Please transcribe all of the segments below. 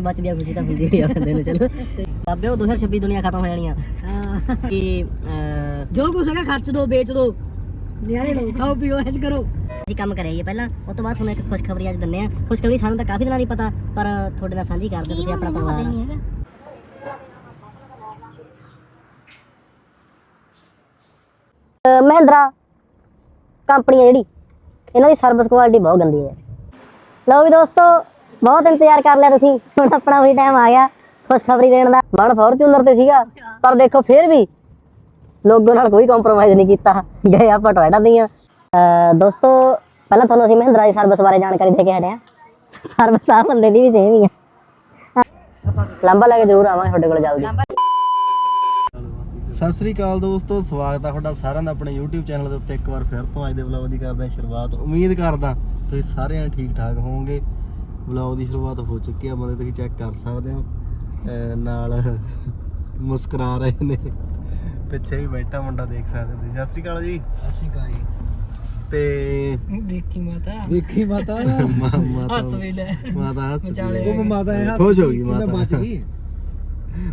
ਬਚਦੀ ਆ ਖੁਸ਼ੀ ਤਾਂ ਹੁੰਦੀ ਹੋਈ ਆ ਬੰਦੇ ਨੂੰ ਚਲੋ। ਬਾਬੇ ਉਹ 2026 ਦੁਨੀਆ ਖਤਮ ਹੋ ਜਾਣੀ ਆ ਹਾਂ। ਕਿ ਅਹ, ਜੋ ਕੁਛ ਹੈਗਾ ਖਰਚ ਦੋ ਵੇਚ ਦੋ। ਨਿਆਰੇ ਲਓ ਖਾਓ ਪੀਓ ਐਸ ਕਰੋ। ਅਸੀਂ ਕੰਮ ਕਰਿਆ ਜੀ ਪਹਿਲਾਂ। ਉਸ ਤੋਂ ਬਾਅਦ ਤੁਹਾਨੂੰ ਇੱਕ ਖੁਸ਼ਖਬਰੀ ਅੱਜ ਦਿੰਨੇ ਆ। ਖੁਸ਼ਖਬਰੀ ਸਾਨੂੰ ਤਾਂ ਕਾਫੀ ਦਿਨਾਂ ਦੀ ਪਤਾ ਪਰ ਤੁਹਾਡੇ ਨਾਲ ਸਾਂਝੀ ਕਰਦੇ ਤੁਸੀਂ ਆਪਣਾ ਪਰਿਵਾਰ। ਹੈਗਾ। ਅਹ ਮਹਿੰਦਰਾ ਕੰਪਨੀ ਹੈ ਜਿਹੜੀ ਇਹਨਾਂ ਦੀ ਸਰਵਿਸ ਕੁਆਲਿਟੀ ਬਹੁਤ ਗੰਦੀ ਹੈ। ਲਓ ਵੀ ਦੋਸਤੋ ਬਹੁਤ ਇੰਤਜ਼ਾਰ ਕਰ ਲਿਆ ਤੁਸੀਂ। ਹੁਣ ਆਪਣਾ ਵੀ ਟਾਈਮ ਆ ਗਿਆ ਖੁਸ਼ਖਬਰੀ ਦੇਣ ਦਾ। ਮਨ ਫੋਰਚੂਨਰ ਤੇ ਸੀਗਾ, ਪਰ ਦੇਖੋ ਫਿਰ ਵੀ ਲੋਗੋ ਨਾਲ ਕੋਈ ਕੰਪਰੋਮਾਈਜ਼ ਨਹੀਂ ਕੀਤਾ। ਗਏ ਆਪਾਂ ਟੋਇਟਾ ਦੀਆਂ। ਦੋਸਤੋ, ਪਹਿਲਾਂ ਤੁਹਾਨੂੰ ਅਸੀਂ ਮਹਿੰਦਰਾ ਦੀ ਸਰਵਿਸ ਬਾਰੇ ਜਾਣਕਾਰੀ ਦੇ ਕੇ ਹਟੇ ਸਰਵਿਸ ਆ ਬੰਦੇ ਦੀ ਵੀ ਸੇਮ ਹੀ ਆ। ਲੰਬਾ ਲੈ ਕੇ ਜ਼ਰੂਰ ਆਵਾਂਗੇ ਤੁਹਾਡੇ ਕੋਲ ਜਲਦੀ। ਸਤਿ ਸ੍ਰੀ ਅਕਾਲ ਦੋਸਤੋ, ਸਵਾਗਤ ਹੈ ਤੁਹਾਡਾ ਸਾਰਿਆਂ ਦਾ ਆਪਣੇ YouTube ਚੈਨਲ ਦੇ ਉੱਤੇ। ਇੱਕ ਵਾਰ ਫਿਰ ਤੋਂ ਅੱਜ ਦੇ ਵਲੌਗ ਦੀ ਕਰਦੇ ਹਾਂ ਸ਼ੁਰੂਆਤ। ਉਮੀਦ ਕਰਦਾ ਤੁਸੀਂ ਸਾਰੇ ਠੀਕ ਠਾਕ ਹੋਵੋਗੇ। ਵਲੌਗ ਦੀ ਸ਼ੁਰੂਆਤ ਹੋ ਚੁੱਕੀ ਹੈ ਬੰਦੇ ਤੁਸੀਂ ਚੈੱਕ ਕਰ ਸਕਦੇ ਹੋ। ਨਾਲ ਮੁਸਕਰਾ ਰਹੇ ਨੇ। ਪਿੱਛੇ ਵੀ ਬੈਠਾ ਮੁੰਡਾ ਦੇਖ ਸਕਦੇ ਹੋ ਤੁਸੀਂ। ਸਤਿ ਸ੍ਰੀ ਅਕਾਲ ਜੀ। ਅਸੀਂ ਕਾਈ ਤੇ ਦੇਖੀ ਮਾਤਾ। ਦੇਖੀ ਮਾਤਾ। ਮਾ- ਮਾਤਾ ਹੱਸ ਵੀ ਲੈ ਮਾਤਾ ਹੱਸ। ਵਿਚਾਲੇ। ਉਹ ਮਾਤਾ ਹੱਸ ਖੁਸ਼ ਹੋ ਗਈ ਮਾਤਾ। ਬਚ ਗਈ।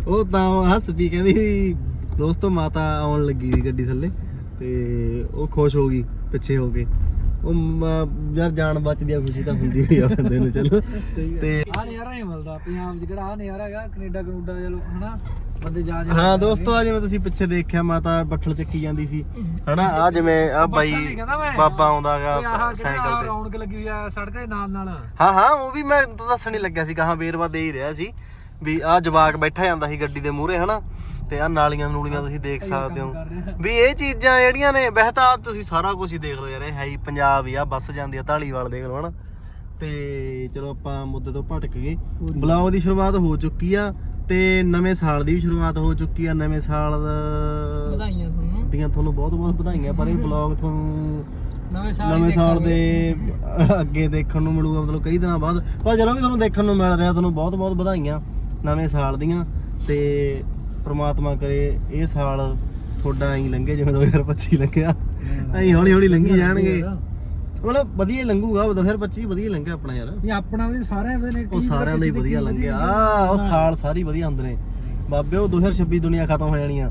ਉਹ ਤਾਂ ਹੱਸ ਪੀ ਕਹਿੰਦੀ ਵੀ ਦੋਸਤੋ ਮਾਤਾ ਆਉਣ ਲੱਗੀ ਸੀ ਗੱਡੀ ਥੱਲੇ ਤੇ ਉਹ ਖੁਸ਼ ਹੋ ਗਈ ਪਿੱਛੇ ਹੋ ਕੇ। ਉਹ ਮ- ਯਾਰ ਜਾਨ ਬਚਦੀ ਆ ਖੁਸ਼ੀ ਤਾਂ ਹੁੰਦੀ ਹੋਈ ਆ ਬੰਦੇ ਨੂੰ ਚਲੋ। ਤੇ ਆ ਨਜ਼ਾਰਾ ਨਹੀਂ ਮਿਲਦਾ ਪੰਜਾਬ 'ਚ ਕਿਹੜਾ ਆ ਨਜ਼ਾਰਾ ਹੈਗਾ ਕੈਨੇਡਾ ਕਨੂਡਾ ਚਲੋ ਹਨਾ ਬੰਦੇ ਜਾ ਜਾ ਹਾਂ ਦੋਸਤੋ ਆ ਜਿਵੇਂ ਤੁਸੀਂ ਪਿੱਛੇ ਦੇਖਿਆ ਮਾਤਾ ਬੱਠਲ ਚੱਕੀ ਜਾਂਦੀ ਸੀ। ਹਨਾ ਆ ਜਿਵੇਂ ਆ ਬਾਈ ਨਹੀਂ ਕਹਿੰਦਾ ਮੈਂ। ਬਾਬਾ ਆਉਂਦਾਗਾ ਸਾਈਕਲ ਤੇ। ਰੌਣਕ ਲੱਗੀ ਹੋਈ ਆ ਸੜਕਾਂ ਦੇ ਨਾਲ ਨਾਲ। ਹਾਂ ਹਾਂ ਉਹ ਵੀ ਮੈਂ ਦੱਸਣ ਹੀ ਲੱਗਿਆ ਸੀ ਕਹਾਂ ਵੇਰਵਾ ਦੇ ਹੀ ਰਿਹਾ ਸੀ ਵੀ ਆ ਜਵਾਕ ਬੈਠਾ ਜਾਂਦਾ ਸੀ ਗੱਡੀ ਦੇ ਮੂਹਰੇ ਹਨਾ। ਤੇ ਆ ਨਾਲੀਆਂ ਨੂਲੀਆਂ ਤੁਸੀਂ ਦੇਖ ਸਕਦੇ ਹੋ। ਵੀ ਇਹ ਚੀਜ਼ਾਂ ਜਿਹੜੀਆਂ ਨੇ ਵੈਸੇ ਤਾਂ ਤੁਸੀਂ ਸਾਰਾ ਕੁਝ ਹੀ ਦੇਖ ਲਓ ਯਾਰ ਇਹ ਹੈ ਹੀ ਪੰਜਾਬ ਹੀ ਆ ਬੱਸ ਜਾਂਦੀ ਆ ਢਾਲੀਵਾਲ ਦੇਖ ਲਓ ਹਨਾ। ਤੇ ਚਲੋ ਆਪਾਂ ਮੁੱਦੇ ਤੋਂ ਭਟਕ ਗਏ। ਬਲੌਗ ਦੀ ਸ਼ੁਰੂਆਤ ਹੋ ਚੁੱਕੀ ਆ ਤੇ ਨਵੇਂ ਸਾਲ ਦੀ ਵੀ ਸ਼ੁਰੂਆਤ ਹੋ ਚੁੱਕੀ ਆ ਨਵੇਂ ਸਾਲ ਵਧਾਈਆਂ ਤੁਹਾਨੂੰ। ਦੀਆਂ ਤੁਹਾਨੂੰ ਬਹੁਤ ਬਹੁਤ ਵਧਾਈਆਂ ਪਰ ਇਹ ਬਲੌਗ ਤੁਹਾਨੂੰ ਨਵੇਂ ਸਾਲ ਨਵੇਂ ਸਾਲ ਦੇ ਅੱਗੇ ਦੇਖਣ ਨੂੰ ਮਿਲੂਗਾ ਮਤਲਬ ਕਈ ਦਿਨਾਂ ਬਾਅਦ। ਪਰ ਜਦੋਂ ਵੀ ਤੁਹਾਨੂੰ ਦੇਖਣ ਨੂੰ ਮਿਲ ਰਿਹਾ ਤੁਹਾਨੂੰ ਬਹੁਤ ਬਹੁਤ ਵਧਾਈਆਂ ਨਵੇਂ ਸਾਲ ਦੀਆਂ। ਤੇ ਪ੍ਰਮਾਤਮਾ ਕਰੇ ਇਹ ਸਾਲ ਤੁਹਾਡਾ ਐਂ ਲੰਘੇ ਜਿਵੇਂ 2025 ਲੰਘਿਆ। ਐਂ ਹੌਲੀ ਹੌਲੀ ਲੰਘੀ ਜਾਣਗੇ ਮਤਲਬ ਵਧੀਆ ਹੀ ਲੰਘੂਗਾ 2025 ਵਧੀਆ ਹੀ ਲੰਘਿਆ ਆਪਣਾ ਯਾਰ। ਇਹ ਆਪਣਾ ਵੀ ਸਾਰਿਆਂ ਦੇ ਨੇ ਉਹ ਸਾਰਿਆਂ ਦਾ ਹੀ ਵਧੀਆ ਲੰਘਿਆ। ਆ ਉਹ ਸਾਲ ਸਾਰੀ ਵਧੀਆ ਹੁੰਦੇ ਨੇ। ਬਾਬੇ ਉਹ 2026 ਦੁਨੀਆ ਖਤਮ ਹੋ ਜਾਣੀ ਆ।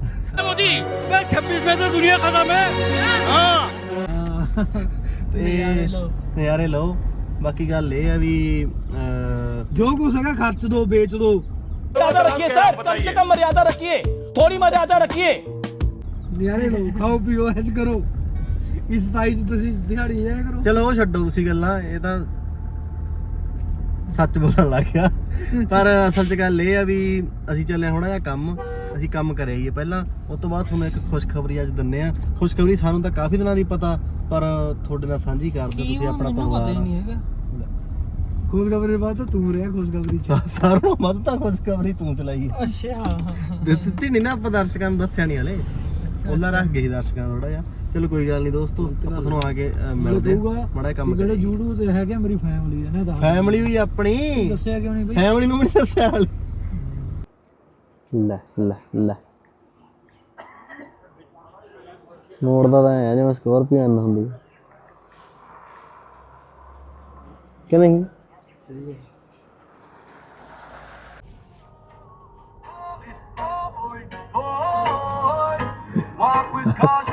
ਤੇ ਨਜ਼ਾਰੇ ਲਓ। ਬਾਕੀ ਗੱਲ ਇਹ ਆ ਵੀ ਅਹ, ਜੋ ਕੁਛ ਹੈਗਾ ਖਰਚ ਦੋ ਵੇਚ ਦੋ। मर्यादा रखिए सर कम से कम मर्यादा रखिए थोड़ी मर्यादा रखिए ਨਿਆਰੇ ਲਓ ਖਾਓ ਪੀਓ ਐਸ ਕਰੋ ਇਸ 27 ਚ ਤੁਸੀਂ ਦਿਹਾੜੀ ਜਾਇਆ ਕਰੋ ਚਲੋ ਉਹ ਛੱਡੋ ਤੁਸੀਂ ਗੱਲਾਂ ਇਹ ਤਾਂ ਸੱਚ ਬੋਲਣ ਲੱਗ ਗਿਆ ਪਰ ਅਸਲ 'ਚ ਗੱਲ ਇਹ ਆ ਵੀ ਅਸੀਂ ਚੱਲੇ ਥੋੜਾ ਜਿਹਾ ਕੰਮ ਅਸੀਂ ਕੰਮ ਕਰਿਆ ਹੀ ਹੈ ਪਹਿਲਾਂ ਉਸ ਤੋਂ ਬਾਅਦ ਤੁਹਾਨੂੰ ਇੱਕ ਖੁਸ਼ਖਬਰੀ ਅੱਜ ਦਿੰਨੇ ਆ ਖੁਸ਼ਖਬਰੀ ਸਾਨੂੰ ਤਾਂ ਕਾਫੀ ਦਿਨਾਂ ਦੀ ਪਤਾ ਪਰ ਤੁਹਾਡੇ ਨਾਲ ਸਾਂਝੀ ਕਰਦੇ ਤੁਸੀਂ ਆਪਣਾ ਪਰਿਵਾਰ ਹੈਗਾ ਖੁਸ਼ਖਬਰੀ ਬਾਤ ਤਾਂ ਤੂੰ ਰਿਹਾ ਖੁਸ਼ਖਬਰੀ ਚ। ਸਾਰਿਆਂ ਨੂੰ ਵੱਧ ਤਾਂ ਖੁਸ਼ਖਬਰੀ ਤੂੰ ਚਲਾਈ ਹੈ। ਅੱਛਾ। ਦੇ ਦਿੱਤੀ ਨਹੀਂ ਨਾ ਆਪਾਂ ਦਰਸ਼ਕਾਂ ਨੂੰ ਦੱਸਿਆ ਨਹੀਂ ਹਲੇ। ਉਹਨਾਂ ਰੱਖ ਗਏ ਸੀ ਦਰਸ਼ਕਾਂ ਥੋੜਾ ਜਿਹਾ। ਚਲੋ ਕੋਈ ਗੱਲ ਨਹੀਂ ਦੋਸਤੋ ਆਪਾਂ ਤੁਹਾਨੂੰ ਆ ਕੇ ਮਿਲਦੇ ਮੜਾ ਕੰਮ ਜਿਹੜੇ ਜੂੜੂ ਤੇ ਹੈਗੇ ਆ ਮੇਰੀ ਫੈਮਿਲੀ ਦੇ ਨੇ ਦਾ ਫੈਮਿਲੀ ਵੀ ਆਪਣੀ। ਦੱਸਿਆ ਕਿਉਂ ਨਹੀਂ ਬਈ? ਫੈਮਿਲੀ ਨੂੰ ਵੀ ਨਹੀਂ ਦੱਸਿਆ ਹਲੇ। ਲੈ ਲੈ ਲੈ। ਮੋੜਦਾ ਤਾਂ ਹੈ ਜਿਵੇਂ ਸਕੋਰਪੀਓ ਹੁੰਦੀ। ਕਿ ਨਹੀਂ?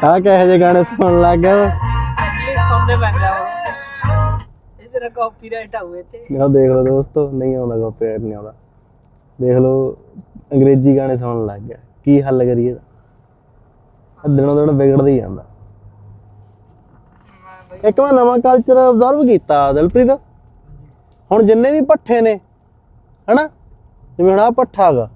ਆ ਕਹੇ ਜੇ ਗਾਣੇ ਸੁਣਨ ਲੱਗ ਗਿਆ ਸਾਹਮਣੇ ਬਣ ਜਾ ਇਹ ਤੇਰਾ ਕਾਪੀਰਾਈਟ ਆਉਏ ਤੇ ਆਹ ਦੇਖ ਲਓ ਦੋਸਤੋ ਨਹੀਂ ਆਉਂਦਾ ਕਾਪੀਰਾਈਟ ਨਹੀਂ ਆਉਂਦਾ। ਦੇਖ ਲਓ ਅੰਗਰੇਜ਼ੀ ਗਾਣੇ ਸੁਣਨ ਲੱਗ ਗਿਆ। ਕੀ ਹੱਲ ਕਰੀਏ? ਇਹਦਾ ਦਿਨੋਂ ਦਿਨ ਵਿਗੜਦਾ ਹੀ ਜਾਂਦਾ। ਇੱਕ ਮੈਂ ਨਵਾਂ ਕਲਚਰ ਅਬਜ਼ਰਵ ਕੀਤਾ ਦਿਲਪ੍ਰੀਤ। ਹੁਣ ਜਿੰਨੇ ਵੀ ਪੱਠੇ ਨੇ ਹਨਾ? ਜਿਵੇਂ ਹੁਣ ਆ ਪੱਠਾ ਹੈਗਾ।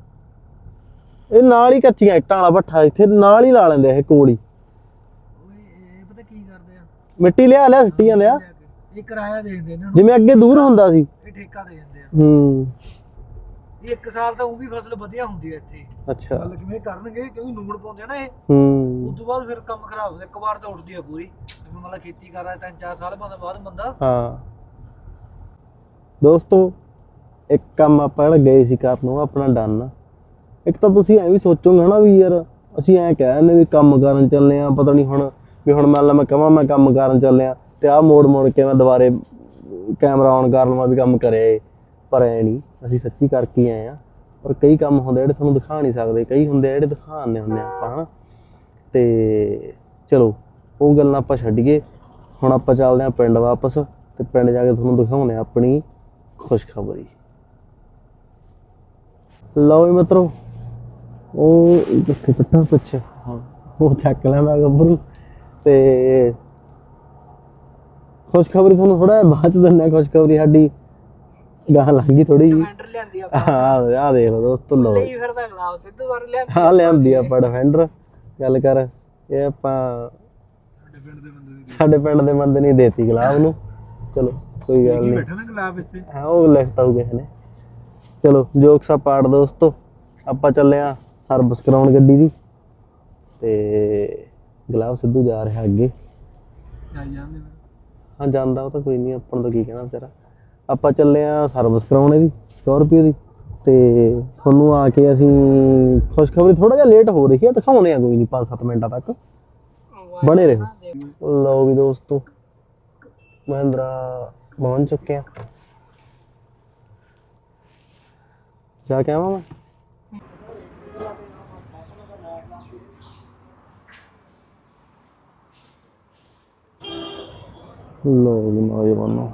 ਇਹ ਨਾਲ ਹੀ ਕੱਚੀਆਂ ਇੱਟਾਂ ਵਾਲਾ ਪੱਠਾ ਇੱਥੇ ਨਾਲ ਹੀ ਲਾ ਲੈਂਦੇ ਇਹ ਕੋਲੀ ਇਹ ਪਤਾ ਕੀ ਕਰਦੇ ਆ ਮਿੱਟੀ ਲਿਆ ਲਿਆ ਸਿੱਟੀ ਜਾਂਦੇ ਆ। ਇਹ ਕਿਰਾਇਆ ਦੇ ਦਿੰਦੇ ਇਹਨਾਂ ਨੂੰ ਜਿਵੇਂ ਅੱਗੇ ਦੂਰ ਹੁੰਦਾ ਸੀ। ਇਹ ਠੇਕਾ ਦੇ ਦਿੰਦੇ ਆ। ਹੂੰ। ਇਹ ਇੱਕ ਸਾਲ ਤਾਂ ਉਹ ਵੀ ਫਸਲ ਵਧੀਆ ਹੁੰਦੀ ਹੈ ਇੱਥੇ। ਅੱਛਾ। ਗੱਲ ਕਿਵੇਂ ਕਰਨਗੇ ਕਿਉਂਕਿ ਨੂਣ ਪਾਉਂਦੇ ਆ ਨਾ ਇਹ। ਹੂੰ। ਉਸ ਤੋਂ ਬਾਅਦ ਫਿਰ ਕੰਮ ਖਰਾਬ ਹੁੰਦਾ ਇੱਕ ਵਾਰ ਤਾਂ ਉੱਠਦੀ ਆ ਪੂਰੀ। ਜਿਵੇਂ ਮਤਲਬ ਖੇਤੀ ਕਰਦਾ ਤਿੰਨ ਚਾਰ ਸਾਲ ਬਾਅਦ ਬਾਅਦ ਬੰਦਾ ਹਾਂ। ਦੋਸਤੋ, ਇੱਕ ਕੰਮ ਆਪਾਂ ਜਿਹੜਾ ਗਏ ਸੀ ਕਰਨ ਉਹ ਆਪਣਾ ਡਨ ਇੱਕ ਤਾਂ ਤੁਸੀਂ ਐਂ ਵੀ ਸੋਚੋਗੇ ਨਾ ਵੀ ਯਾਰ, ਅਸੀਂ ਐਂ ਕਹਿੰਦੇ ਵੀ ਕੰਮ ਕਰਨ ਚੱਲੇ ਆ, ਪਤਾ ਨਹੀਂ ਹੁਣ, ਵੀ ਹੁਣ ਮੰਨ ਲਾ ਮੈਂ ਕਹਾਂ ਮੈਂ ਕੰਮ ਕਰਨ ਚੱਲੇ ਆ, ਤੇ ਆਹ ਮੋੜ ਮੋੜ ਕੇ ਮੈਂ ਦੁਬਾਰੇ ਕੈਮਰਾ ਔਨ ਕਰ ਲਵਾਂ ਵੀ ਕੰਮ ਕਰੇ ਪਰ ਐ ਨਹੀਂ ਅਸੀਂ ਸੱਚੀ ਕਰਕੇ ਆਏ ਆ ਪਰ ਕਈ ਕੰਮ ਹੁੰਦੇ ਜਿਹੜੇ ਤੁਹਾਨੂੰ ਦਿਖਾ ਨਹੀਂ ਸਕਦੇ, ਕਈ ਹੁੰਦੇ ਆ ਜਿਹੜੇ ਦਿਖਾਉਂਦੇ ਹੁੰਦੇ ਆ ਆਪਾਂ, ਹਨਾ। ਤੇ ਚਲੋ, ਉਹ ਗੱਲਾਂ ਆਪਾਂ ਛੱਡੀਏ ਹੁਣ ਆਪਾਂ ਚੱਲਦੇ ਆ ਪਿੰਡ ਵਾਪਸ, ਤੇ ਪਿੰਡ ਜਾ ਕੇ ਤੁਹਾਨੂੰ ਦਿਖਾਉਣੇ ਆ ਆਪਣੀ ਖੁਸ਼ਖਬਰੀ। ਲਓ ਜੀ ਮਿੱਤਰੋ ਉਹ ਕਿੱਥੇ ਪਿੱਠਾ ਪਿੱਛੇ ਹਾਂ। ਉਹ ਚੱਕ ਲੈਂਦਾ ਗੱਭਰੂ ਤੇ ਖੁਸ਼ਖਬਰੀ ਤੁਹਾਨੂੰ ਥੋੜਾ ਬਾਅਦ ਚ ਦਿੰਦਾ ਖੁਸ਼ਖਬਰੀ ਸਾਡੀ ਗਾਹ ਲੰਗੀ ਥੋੜੀ ਜੀ ਲਿਆਂਦੀ ਆ ਹਾਂ ਆ ਦੇਖ ਲਓ ਦੋਸਤੋ ਲਓ। ਨਹੀਂ ਫਿਰਦਾ ਗਲਾਬ ਸਿੱਧੂ ਵਾਰ ਲਿਆਂਦੀ ਹਾਂ ਲਿਆਂਦੀ ਆਪਾਂ ਡਿਫੈਂਡਰ ਗੱਲ ਕਰ ਇਹ ਆਪਾਂ ਸਾਡੇ ਪਿੰਡ ਦੇ ਬੰਦੇ ਨੇ ਦੇਤੀ ਗੁਲਾਬ ਨੂੰ। ਚਲੋ। ਕੋਈ ਗੱਲ ਨਹੀਂ ਬੈਠਾ ਨਾ ਗਲਾਬ ਵਿੱਚ। ਹਾਂ ਉਹ ਲਿਖਤਾ ਹੋ ਕਿਸੇ ਨੇ ਚਲੋ ਜੋਕਸ ਆ ਪਾੜ ਦੋਸਤੋ। ਆਪਾਂ ਚੱਲੇ ਆ ਸਰਵਿਸ ਕਰਾਉਣ ਗੱਡੀ ਦੀ। ਤੇ ਗੁਲਾਬ ਸਿੱਧੂ ਜਾ ਰਿਹਾ ਅੱਗੇ। ਹਾਂ ਜਾਂਦਾ ਉਹ ਤਾਂ ਕੋਈ ਨਹੀਂ ਆਪਾਂ ਨੂੰ ਤਾਂ ਕੀ ਕਹਿਣਾ ਵਿਚਾਰਾ। ਆਪਾਂ ਚੱਲੇ ਆ ਸਰਵਿਸ ਕਰਾਉਣ ਇਹਦੀ ਸਕਾਰਪੀਓ ਦੀ। ਤੇ ਤੁਹਾਨੂੰ ਆ ਕੇ ਅਸੀਂ ਖੁਸ਼ਖਬਰੀ ਥੋੜਾ ਜਿਹਾ ਲੇਟ ਹੋ ਰਹੀ ਹੈ ਦਿਖਾਉਣੇ ਆ ਕੋਈ ਨਹੀਂ 5-7 ਮਿੰਟਾਂ ਤੱਕ। ਬਣੇ ਰਹੋ। ਲਓ ਵੀ ਦੋਸਤੋ ਮਹਿੰਦਰਾ ਪਹੁੰਚ ਚੁੱਕੇ ਆ। ਜਾ ਕੇ ਆਵਾਂ ਮੈਂ? ਲਓ ਵੀ ਨੌਜਵਾਨੋ।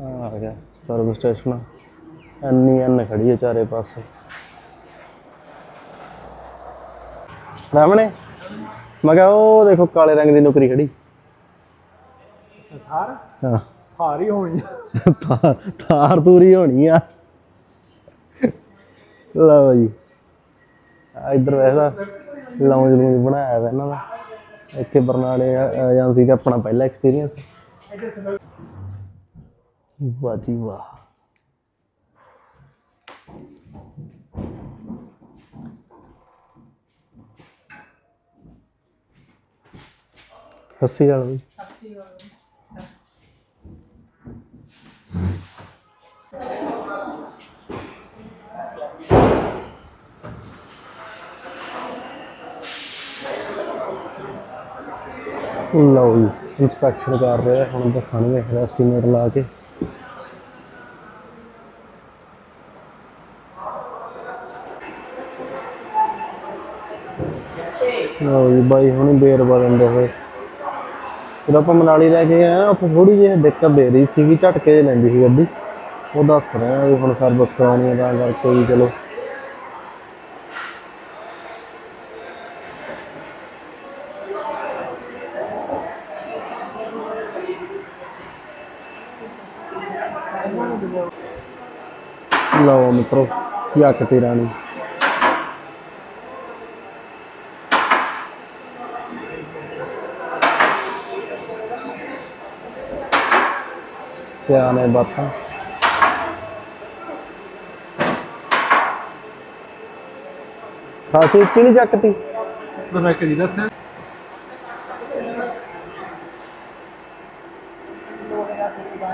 ਆ ਗਿਆ ਸਰਵਿਸ ਸਟੇਸ਼ਨ ਐਨੀ ਐਨ ਖੜੀ ਹੈ ਚਾਰੇ ਪਾਸੇ। ਰਾਮਣੇ ਮੈਂ ਕਿਹਾ ਉਹ ਦੇਖੋ ਕਾਲੇ ਰੰਗ ਦੀ ਨੌਕਰੀ ਖੜੀ। ਥਾਰ? ਹਾਂ। ਹਾਰ ਹੀ ਹੋਣੀ ਥਾਰ ਥਾਰ ਤੂਰੀ ਹੋਣੀ ਆ। ਲਓ ਜੀ। ਆ ਇੱਧਰ ਵੈਸਾ ਲਾਉਂਜ ਲੂੰਜ ਬਣਾਇਆ ਵਾ ਇਹਨਾਂ ਦਾ। ਇੱਥੇ ਬਰਨਾਲੇ ਏਜੰਸੀ 'ਚ ਆਪਣਾ ਪਹਿਲਾ ਐਕਸਪੀਰੀਅੰਸ ਵਾਹ ਜੀ ਵਾਹ। ਸਤਿ ਸ਼੍ਰੀ ਅਕਾਲ ਬਾਈ ਲਓ ਜੀ ਇਨਸਪੈਕਸ਼ਨ ਕਰ ਰਿਹਾ ਹੁਣ ਦੱਸਣਗੇ ਐਸਟੀਮੇਟ ਲਾ ਕੇ। ਲਓ ਜੀ, ਬਾਈ ਹੁਣ ਬੇਰਵਾ ਦਿੰਦੇ ਹੋਏ। ਜਦੋਂ ਆਪਾਂ ਮਨਾਲੀ ਲੈ ਕੇ ਆਏ ਆ ਉੱਥੇ ਥੋੜੀ ਜਿਹੀ ਦਿੱਕਤ ਦੇ ਰਹੀ ਸੀਗੀ, ਝਟਕੇ ਜਿਹੇ ਲੈਂਦੀ ਸੀ ਗੱਡੀ। ਉਹ ਦੱਸ ਰਹੇ ਵੀ ਹੁਣ ਸਰਵਿਸ ਕਰਾਉਣੀ ਹੈ ਤਾਂ ਕਰਕੇ ਵੀ ਚਲੋ। ਲਓ ਮਿੱਤਰੋ ਯੱਕ ਤੇ ਰਾਣੀ? ਕਿਆ ਨੇ ਬਾਤਾਂ ਖਾਸੀ ਉੱਚੀ ਨਹੀਂ ਚੱਕਤੀ ਮੈਂ ਕਦੀ ਦੱਸਿਆ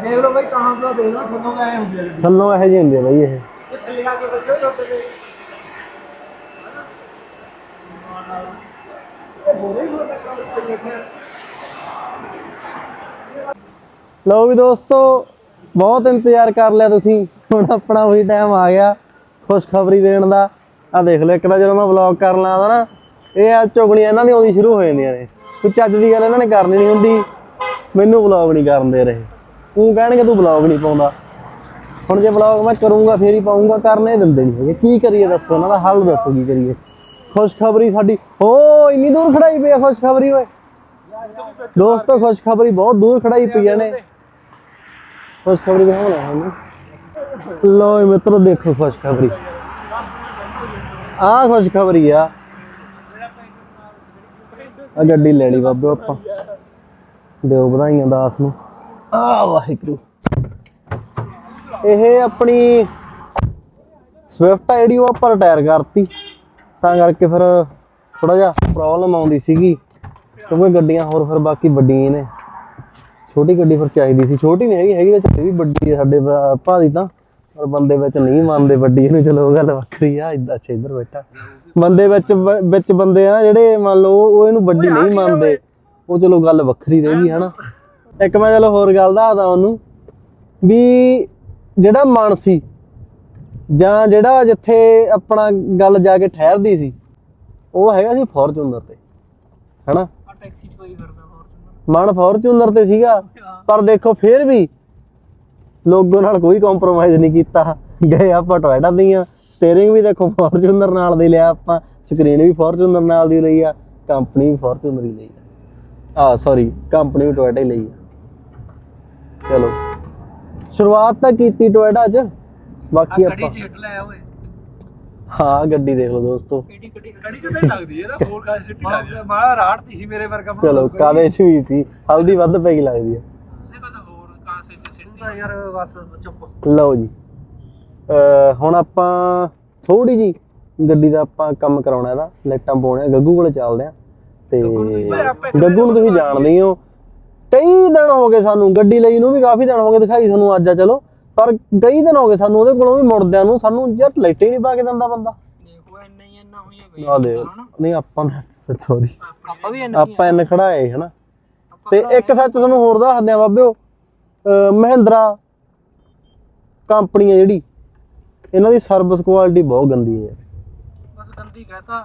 ਦੇਖ ਲਓ ਭਾਈ ਕਹਾਂ ਤੋਂ ਦੇਖ ਲਓ ਤੁਹਾਨੂੰ ਆਏ ਹੁੰਦੇ ਆ ਥੱਲੋਂ ਇਹੋ ਜਿਹੇ ਹੁੰਦੇ ਆ ਬਈ ਇਹ ਥੱਲੇ ਆ ਕੇ ਬੱਚੇ ਟੁੱਟ ਗਏ ਲਓ ਵੀ ਦੋਸਤੋ ਬਹੁਤ ਇੰਤਜ਼ਾਰ ਕਰ ਲਿਆ ਤੁਸੀਂ। ਹੁਣ ਆਪਣਾ ਉਹੀ ਟਾਈਮ ਆ ਗਿਆ ਖੁਸ਼ਖਬਰੀ ਦੇਣ ਦਾ। ਆ ਦੇਖ ਲਓ, ਇੱਕ ਤਾਂ ਜਦੋਂ ਮੈਂ ਵਲੌਗ ਕਰਨ ਲੱਗਦਾ ਨਾ, ਇਹ ਆ ਝੁਗਣੀਆਂ ਇਹਨਾਂ ਦੀ ਆਉਂਦੀ ਸ਼ੁਰੂ ਹੋ ਜਾਂਦੀਆਂ ਨੇ। ਕੋਈ ਚੱਜ ਦੀ ਗੱਲ ਇਹਨਾਂ ਨੇ ਕਰਨੀ ਨਹੀਂ ਹੁੰਦੀ। ਮੈਨੂੰ ਵਲੌਗ ਨਹੀਂ ਕਰਨ ਦੇ ਰਹੇ। ਉਹ ਕਹਿਣਗੇ, ਤੂੰ ਵਲੌਗ ਨਹੀਂ ਪਾਉਂਦਾ। ਹੁਣ ਜੇ ਵਲੌਗ ਮੈਂ ਕਰੂੰਗਾ, ਫੇਰ ਹੀ ਪਾਉਂਗਾ, ਕਰਨੇ ਦਿੰਦੇ ਨਹੀਂ ਹੈਗੇ। ਕੀ ਕਰੀਏ ਦੱਸੋ, ਇਹਨਾਂ ਦਾ ਹੱਲ ਦੱਸੋ ਕੀ ਕਰੀਏ। ਖੁਸ਼ਖਬਰੀ ਸਾਡੀ ਓ ਇੰਨੀ ਦੂਰ ਖੜਾਈ ਪਈ ਆ ਖੁਸ਼ਖਬਰੀ ਓਏ। ਦੋਸਤੋ, ਖੁਸ਼ਖਬਰੀ ਬਹੁਤ ਦੂਰ ਖੜਾਈ ਪਈ ਨੇ। ਖੁਸ਼ਖਬਰੀ ਦਿਖਾਉਣਾ ਸਾਨੂੰ। ਲੋ ਜੀ ਮਿੱਤਰੋ, ਦੇਖੋ ਖੁਸ਼ਖਬਰੀ ਆ ਖੁਸ਼ਖਬਰੀ ਆ। ਆ ਗੱਡੀ ਲੈ ਲਈ ਬਾਬੇ ਆਪਾਂ। ਦਿਓ ਵਧਾਈਆਂ ਦਾਸ ਨੂੰ। ਆ ਵਾਹਿਗੁਰੂ। ਇਹ ਆਪਣੀ ਸਵਿਫਟ ਆ ਜਿਹੜੀ, ਉਹ ਆਪਾਂ ਰਿਟਾਇਰ ਕਰਤੀ। ਤਾਂ ਕਰਕੇ ਫਿਰ ਥੋੜਾ ਜਿਹਾ ਪ੍ਰੋਬਲਮ ਆਉਂਦੀ ਸੀਗੀ। ਕਿਉਂਕਿ ਗੱਡੀਆਂ ਹੋਰ ਫਿਰ ਬਾਕੀ ਵੱਡੀਆਂ ਨੇ। ਛੋਟੀ ਗੱਡੀ ਫਿਰ ਚਾਹੀਦੀ ਸੀ। ਛੋਟੀ ਨਹੀਂ ਹੈਗੀ ਹੈਗੀ ਤਾਂ ਚੱਲੀ ਵੀ ਵੱਡੀ ਹੈ ਸਾਡੇ ਭਰਾ- ਭਾ ਦੀ ਤਾਂ। ਪਰ ਬੰਦੇ ਵਿੱਚ ਨਹੀਂ ਮੰਨਦੇ ਵੱਡੀ ਇਹਨੂੰ ਚਲੋ ਉਹ ਗੱਲ ਵੱਖਰੀ ਆ ਇਦਾਂ ਅੱਛਾ ਇੱਧਰ ਬੈਠਾ। ਬੰਦੇ ਵਿੱਚ ਬ- ਵਿੱਚ ਬੰਦੇ ਆ ਜਿਹੜੇ ਮੰਨ ਲਓ, ਉਹ ਇਹਨੂੰ ਵੱਡੀ ਨਹੀਂ ਮੰਨਦੇ। ਉਹ ਚਲੋ ਗੱਲ ਵੱਖਰੀ ਰਹਿ ਗਈ, ਹਨਾ। ਇੱਕ ਮੈਂ ਚਲੋ ਹੋਰ ਗੱਲ ਦੱਸਦਾ ਉਹਨੂੰ ਵੀ ਜਿਹੜਾ ਮਨ ਸੀ ਜਾਂ ਜਿਹੜਾ ਜਿੱਥੇ ਆਪਣਾ ਗੱਲ ਜਾ ਕੇ ਠਹਿਰਦੀ ਸੀ, ਉਹ ਹੈਗਾ ਸੀ ਫੋਰਚੂਨਰ ਤੇ, ਹਨਾ। ਟੈਕਸੀ ਚ ਕੋਈ ਫਿਰਦਾ ਮਨ ਫੋਰਚੂਨਰ ਤੇ ਸੀਗਾ ਪਰ ਦੇਖੋ ਫਿਰ ਵੀ ਲੋਗੋ ਨਾਲ ਕੋਈ ਕੰਪਰੋਮਾਈਜ਼ ਨਹੀਂ ਕੀਤਾ। ਗਏ ਆਪਾਂ ਟੋਇਟਾ ਦੀਆਂ ਸਟੀਅਰਿੰਗ ਵੀ ਦੇਖੋ ਫੋਰਚੂਨਰ ਨਾਲ ਦੀ ਲਿਆ ਆਪਾਂ ਸਕਰੀਨ ਵੀ ਫੋਰਚੂਨਰ ਨਾਲ ਦੀ ਲਈ ਆ ਕੰਪਨੀ ਵੀ ਫੋਰਚੂਨਰ ਹੀ ਲਈ ਆ। ਆ ਸੌਰੀ ਕੰਪਨੀ ਵੀ ਟੋਇਟਾ ਹੀ ਲਈ ਆ। ਚਲੋ। ਸ਼ੁਰੂਆਤ ਤਾਂ ਕੀਤੀ ਟੋਇਟਾ 'ਚ ਬਾਕੀ ਆਪਾਂ ਹਿੱਟ ਲੈ ਓਏ ਹਾਂ ਗੱਡੀ ਦੇਖ ਲਓ ਦੋਸਤੋ। ਕਿਹੜੀ ਕਿਹੜੀ ਕੜੀ ਚ ਤਾਂ ਲੱਗਦੀ ਹੈ ਨਾ ਹੋਰ ਕਾਹ ਸਿੱਟੀ ਲੱਗਦੀ ਹੈ ਮਾੜਾ ਰਾੜਤੀ ਸੀ ਮੇਰੇ ਵਰਗਾ ਚਲੋ ਕਾਦੇ 'ਚ ਵੀ ਸੀ? ਹਲਦੀ ਵੱਧ ਪੈ ਗਈ ਲੱਗਦੀ ਆ। ਨਹੀਂ ਪਤਾ ਹੋਰ ਕਾਹ ਸੇ ਚ ਸਿੱਟੀ ਯਾਰ ਬਸ ਚੁੱਪ। ਲਓ ਜੀ। ਅਹ ਹੁਣ ਆਪਾਂ ਥੋੜੀ ਜੀ ਗੱਡੀ ਦਾ ਆਪਾਂ ਕੰਮ ਕਰਾਉਣਾ ਇਹਦਾ। ਲਾਈਟਾਂ ਪਾਉਣੇ ਆ ਗੱਗੂ ਕੋਲੇ ਚੱਲਦੇ ਆ ਤੇ ਗੱਗੂ ਨੂੰ ਤੁਸੀਂ ਜਾਣਦੇ ਹੀ ਹੋ। ਕਈ ਦਿਨ ਹੋ ਗਏ ਸਾਨੂੰ ਗੱਡੀ ਲਈ ਨੂੰ ਵੀ ਕਾਫੀ ਦਿਨ ਹੋ ਗਏ ਦਿਖਾਈ ਤੁਹਾਨੂੰ ਅੱਜ ਆ ਚਲੋ। ਪਰ ਕਈ ਦਿਨ ਹੋ ਗਏ ਸਾਨੂੰ ਉਹਦੇ ਕੋਲੋਂ ਵੀ ਮੁੜਦਿਆਂ ਨੂੰ ਸਾਨੂੰ ਯਾਰ ਲਾਈਟੇ ਨਹੀਂ ਪਾ ਕੇ ਦਿੰਦਾ ਬੰਦਾ। ਦੇਖੋ ਇੰਨਾ ਹੀ ਇੰਨਾ ਹੋਈਆਂ ਬਈ ਆ ਦੇ ਨਹੀਂ ਆਪਾਂ ਸੌਰੀ ਆਪਾਂ ਵੀ ਆਪਾਂ ਇੰਨ ਖੜਾਏ ਹਨਾ? ਤੇ ਇੱਕ ਸੱਚ ਤੁਹਾਨੂੰ ਹੋਰ ਦੱਸਦੇ ਆ ਬਾਬਿਓ ਮਹਿੰਦਰਾ ਕੰਪਨੀ ਆ ਜਿਹੜੀ ਇਹਨਾਂ ਦੀ ਸਰਵਿਸ ਕੁਆਲਿਟੀ ਬਹੁਤ ਗੰਦੀ ਹੈ। ਬਸ ਗੰਦੀ ਕਹਤਾ।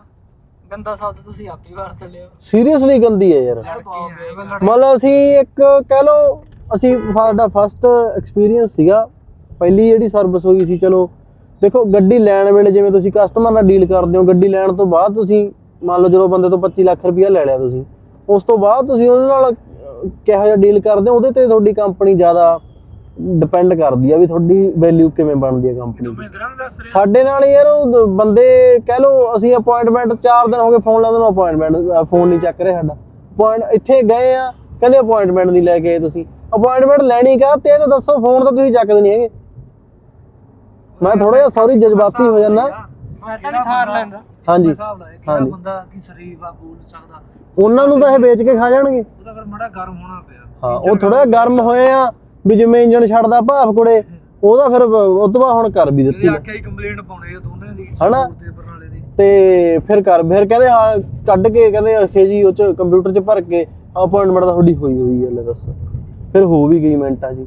ਗੰਦਾ ਸ਼ਬਦ ਤੁਸੀਂ ਆਪੇ ਵਰਤ ਲਿਓ ਸੀਰੀਅਸਲੀ ਗੰਦੀ ਹੈ ਯਾਰ। ਮਤਲਬ ਅਸੀਂ ਇੱਕ ਕਹਿ ਲਓ ਅਸੀਂ ਸਾਡਾ ਫਸਟ ਐਕਸਪੀਰੀਅੰਸ ਸੀਗਾ। ਪਹਿਲੀ ਜਿਹੜੀ ਸਰਵਿਸ ਹੋਈ ਸੀ ਚਲੋ ਦੇਖੋ ਗੱਡੀ ਲੈਣ ਵੇਲੇ ਜਿਵੇਂ ਤੁਸੀਂ ਕਸਟਮਰ ਨਾਲ ਡੀਲ ਕਰਦੇ ਹੋ ਗੱਡੀ ਲੈਣ ਤੋਂ ਬਾਅਦ ਤੁਸੀਂ ਮੰਨ ਲਓ ਜਦੋਂ ਬੰਦੇ ਤੋਂ 25 ਲੱਖ ਰੁਪਇਆ ਲੈ ਲਿਆ ਤੁਸੀਂ ਉਸ ਤੋਂ ਬਾਅਦ ਤੁਸੀਂ ਉਹਦੇ ਨਾਲ ਕਿਹੋ ਜਿਹਾ ਡੀਲ ਕਰਦੇ ਹੋ ਉਹਦੇ ਤੇ ਤੁਹਾਡੀ ਕੰਪਨੀ ਜ਼ਿਆਦਾ ਡਿਪੈਂਡ ਕਰਦੀ ਆ ਵੀ ਤੁਹਾਡੀ ਵੈਲਿਊ ਕਿਵੇਂ ਬਣਦੀ ਹੈ ਕੰਪਨੀ ਦੀ। ਸਾਡੇ ਨਾਲ ਯਾਰ ਉਹ ਬੰਦੇ ਕਹਿ ਲਓ ਅਸੀਂ ਅਪਾਇੰਟਮੈਂਟ 4 ਦਿਨ ਹੋ ਗਏ ਫੋਨ ਲਾਉਂਦੇ ਨੂੰ ਅਪਾਇੰਟਮੈਂਟ ਫੋਨ ਨਹੀਂ ਚੱਕ ਰਿਹਾ ਸਾਡਾ। ਪੁਆਇੰਟ ਇੱਥੇ ਗਏ ਆ ਕਹਿੰਦੇ ਅਪਾਇੰਟਮੈਂਟ ਨਹੀਂ ਲੈ ਕੇ ਆਏ ਤੁਸੀਂ। ਅਪਾਇੰਟਮੈਂਟ ਲੈਣੀ ਕਾ ਤੇ ਇਹ ਤਾਂ ਦੱਸੋ ਫੋਨ ਤਾਂ ਤੁਸੀਂ ਚੱਕਦੇ ਨਹੀਂ ਹੈਗੇ। ਮੈਂ ਥੋੜਾ ਜਿਹਾ ਸੌਰੀ ਜਜ਼ਬਾਤੀ ਹੋ ਜਾਂਦਾ ਮੈਂ ਤਾਂ ਨਹੀਂ ਥਾਰ ਲੈਂਦਾ। ਹਾਂਜੀ। ਹਿਸਾਬ ਨਾਲ ਕਿਹੜਾ ਹਾਂਜੀ। ਬੰਦਾ ਕੀ ਸ਼ਰੀਫ ਆ ਬੋਲ ਨਹੀਂ ਸਕਦਾ। ਉਹਨਾਂ ਨੂੰ ਤਾਂ ਇਹ ਵੇਚ ਕੇ ਖਾ ਜਾਣਗੇ। ਉਹਦਾ ਫਿਰ ਮੜਾ ਗਰਮ ਹੋਣਾ ਪਿਆ। ਹਾਂ ਉਹ ਥੋੜਾ ਗਰਮ ਹੋਏ ਆ ਵੀ ਜਿਵੇਂ ਇੰਜਨ ਛੱਡਦਾ ਭਾਫ ਕੁੜੇ ਉਹਦਾ ਫਿਰ ਉਹ ਤੋਂ ਬਾਅਦ ਹੁਣ ਕਰ ਵੀ ਦਿੱਤੀ ਇਹਦੇ ਆਖਿਆ ਹੀ ਕੰਪਲੇਂਟ ਪਾਉਣੇ ਆ ਦੋਨੇ ਦੀ ਹਨਾ? ਤੇ ਬਰਨਾਲੇ ਦੀ। ਤੇ ਫਿਰ ਕਰ ਫਿਰ ਕਹਿੰਦੇ ਹਾਂ ਕੱਢ ਕੇ ਕਹਿੰਦੇ ਅਖੇ ਜੀ ਉਹ ਚ ਕੰਪਿਊਟਰ ਚ ਭਰ ਕੇ ਅਪਾਇੰਟਮੈਂਟ ਤਾਂ ਤੁਹਾਡੀ ਹੋਈ ਹੋਈ ਹੈ ਲੈ ਦੱਸ। ਫਿਰ ਹੋ ਵੀ ਗਈ ਮਿੰਟਾਂ ਜੀ।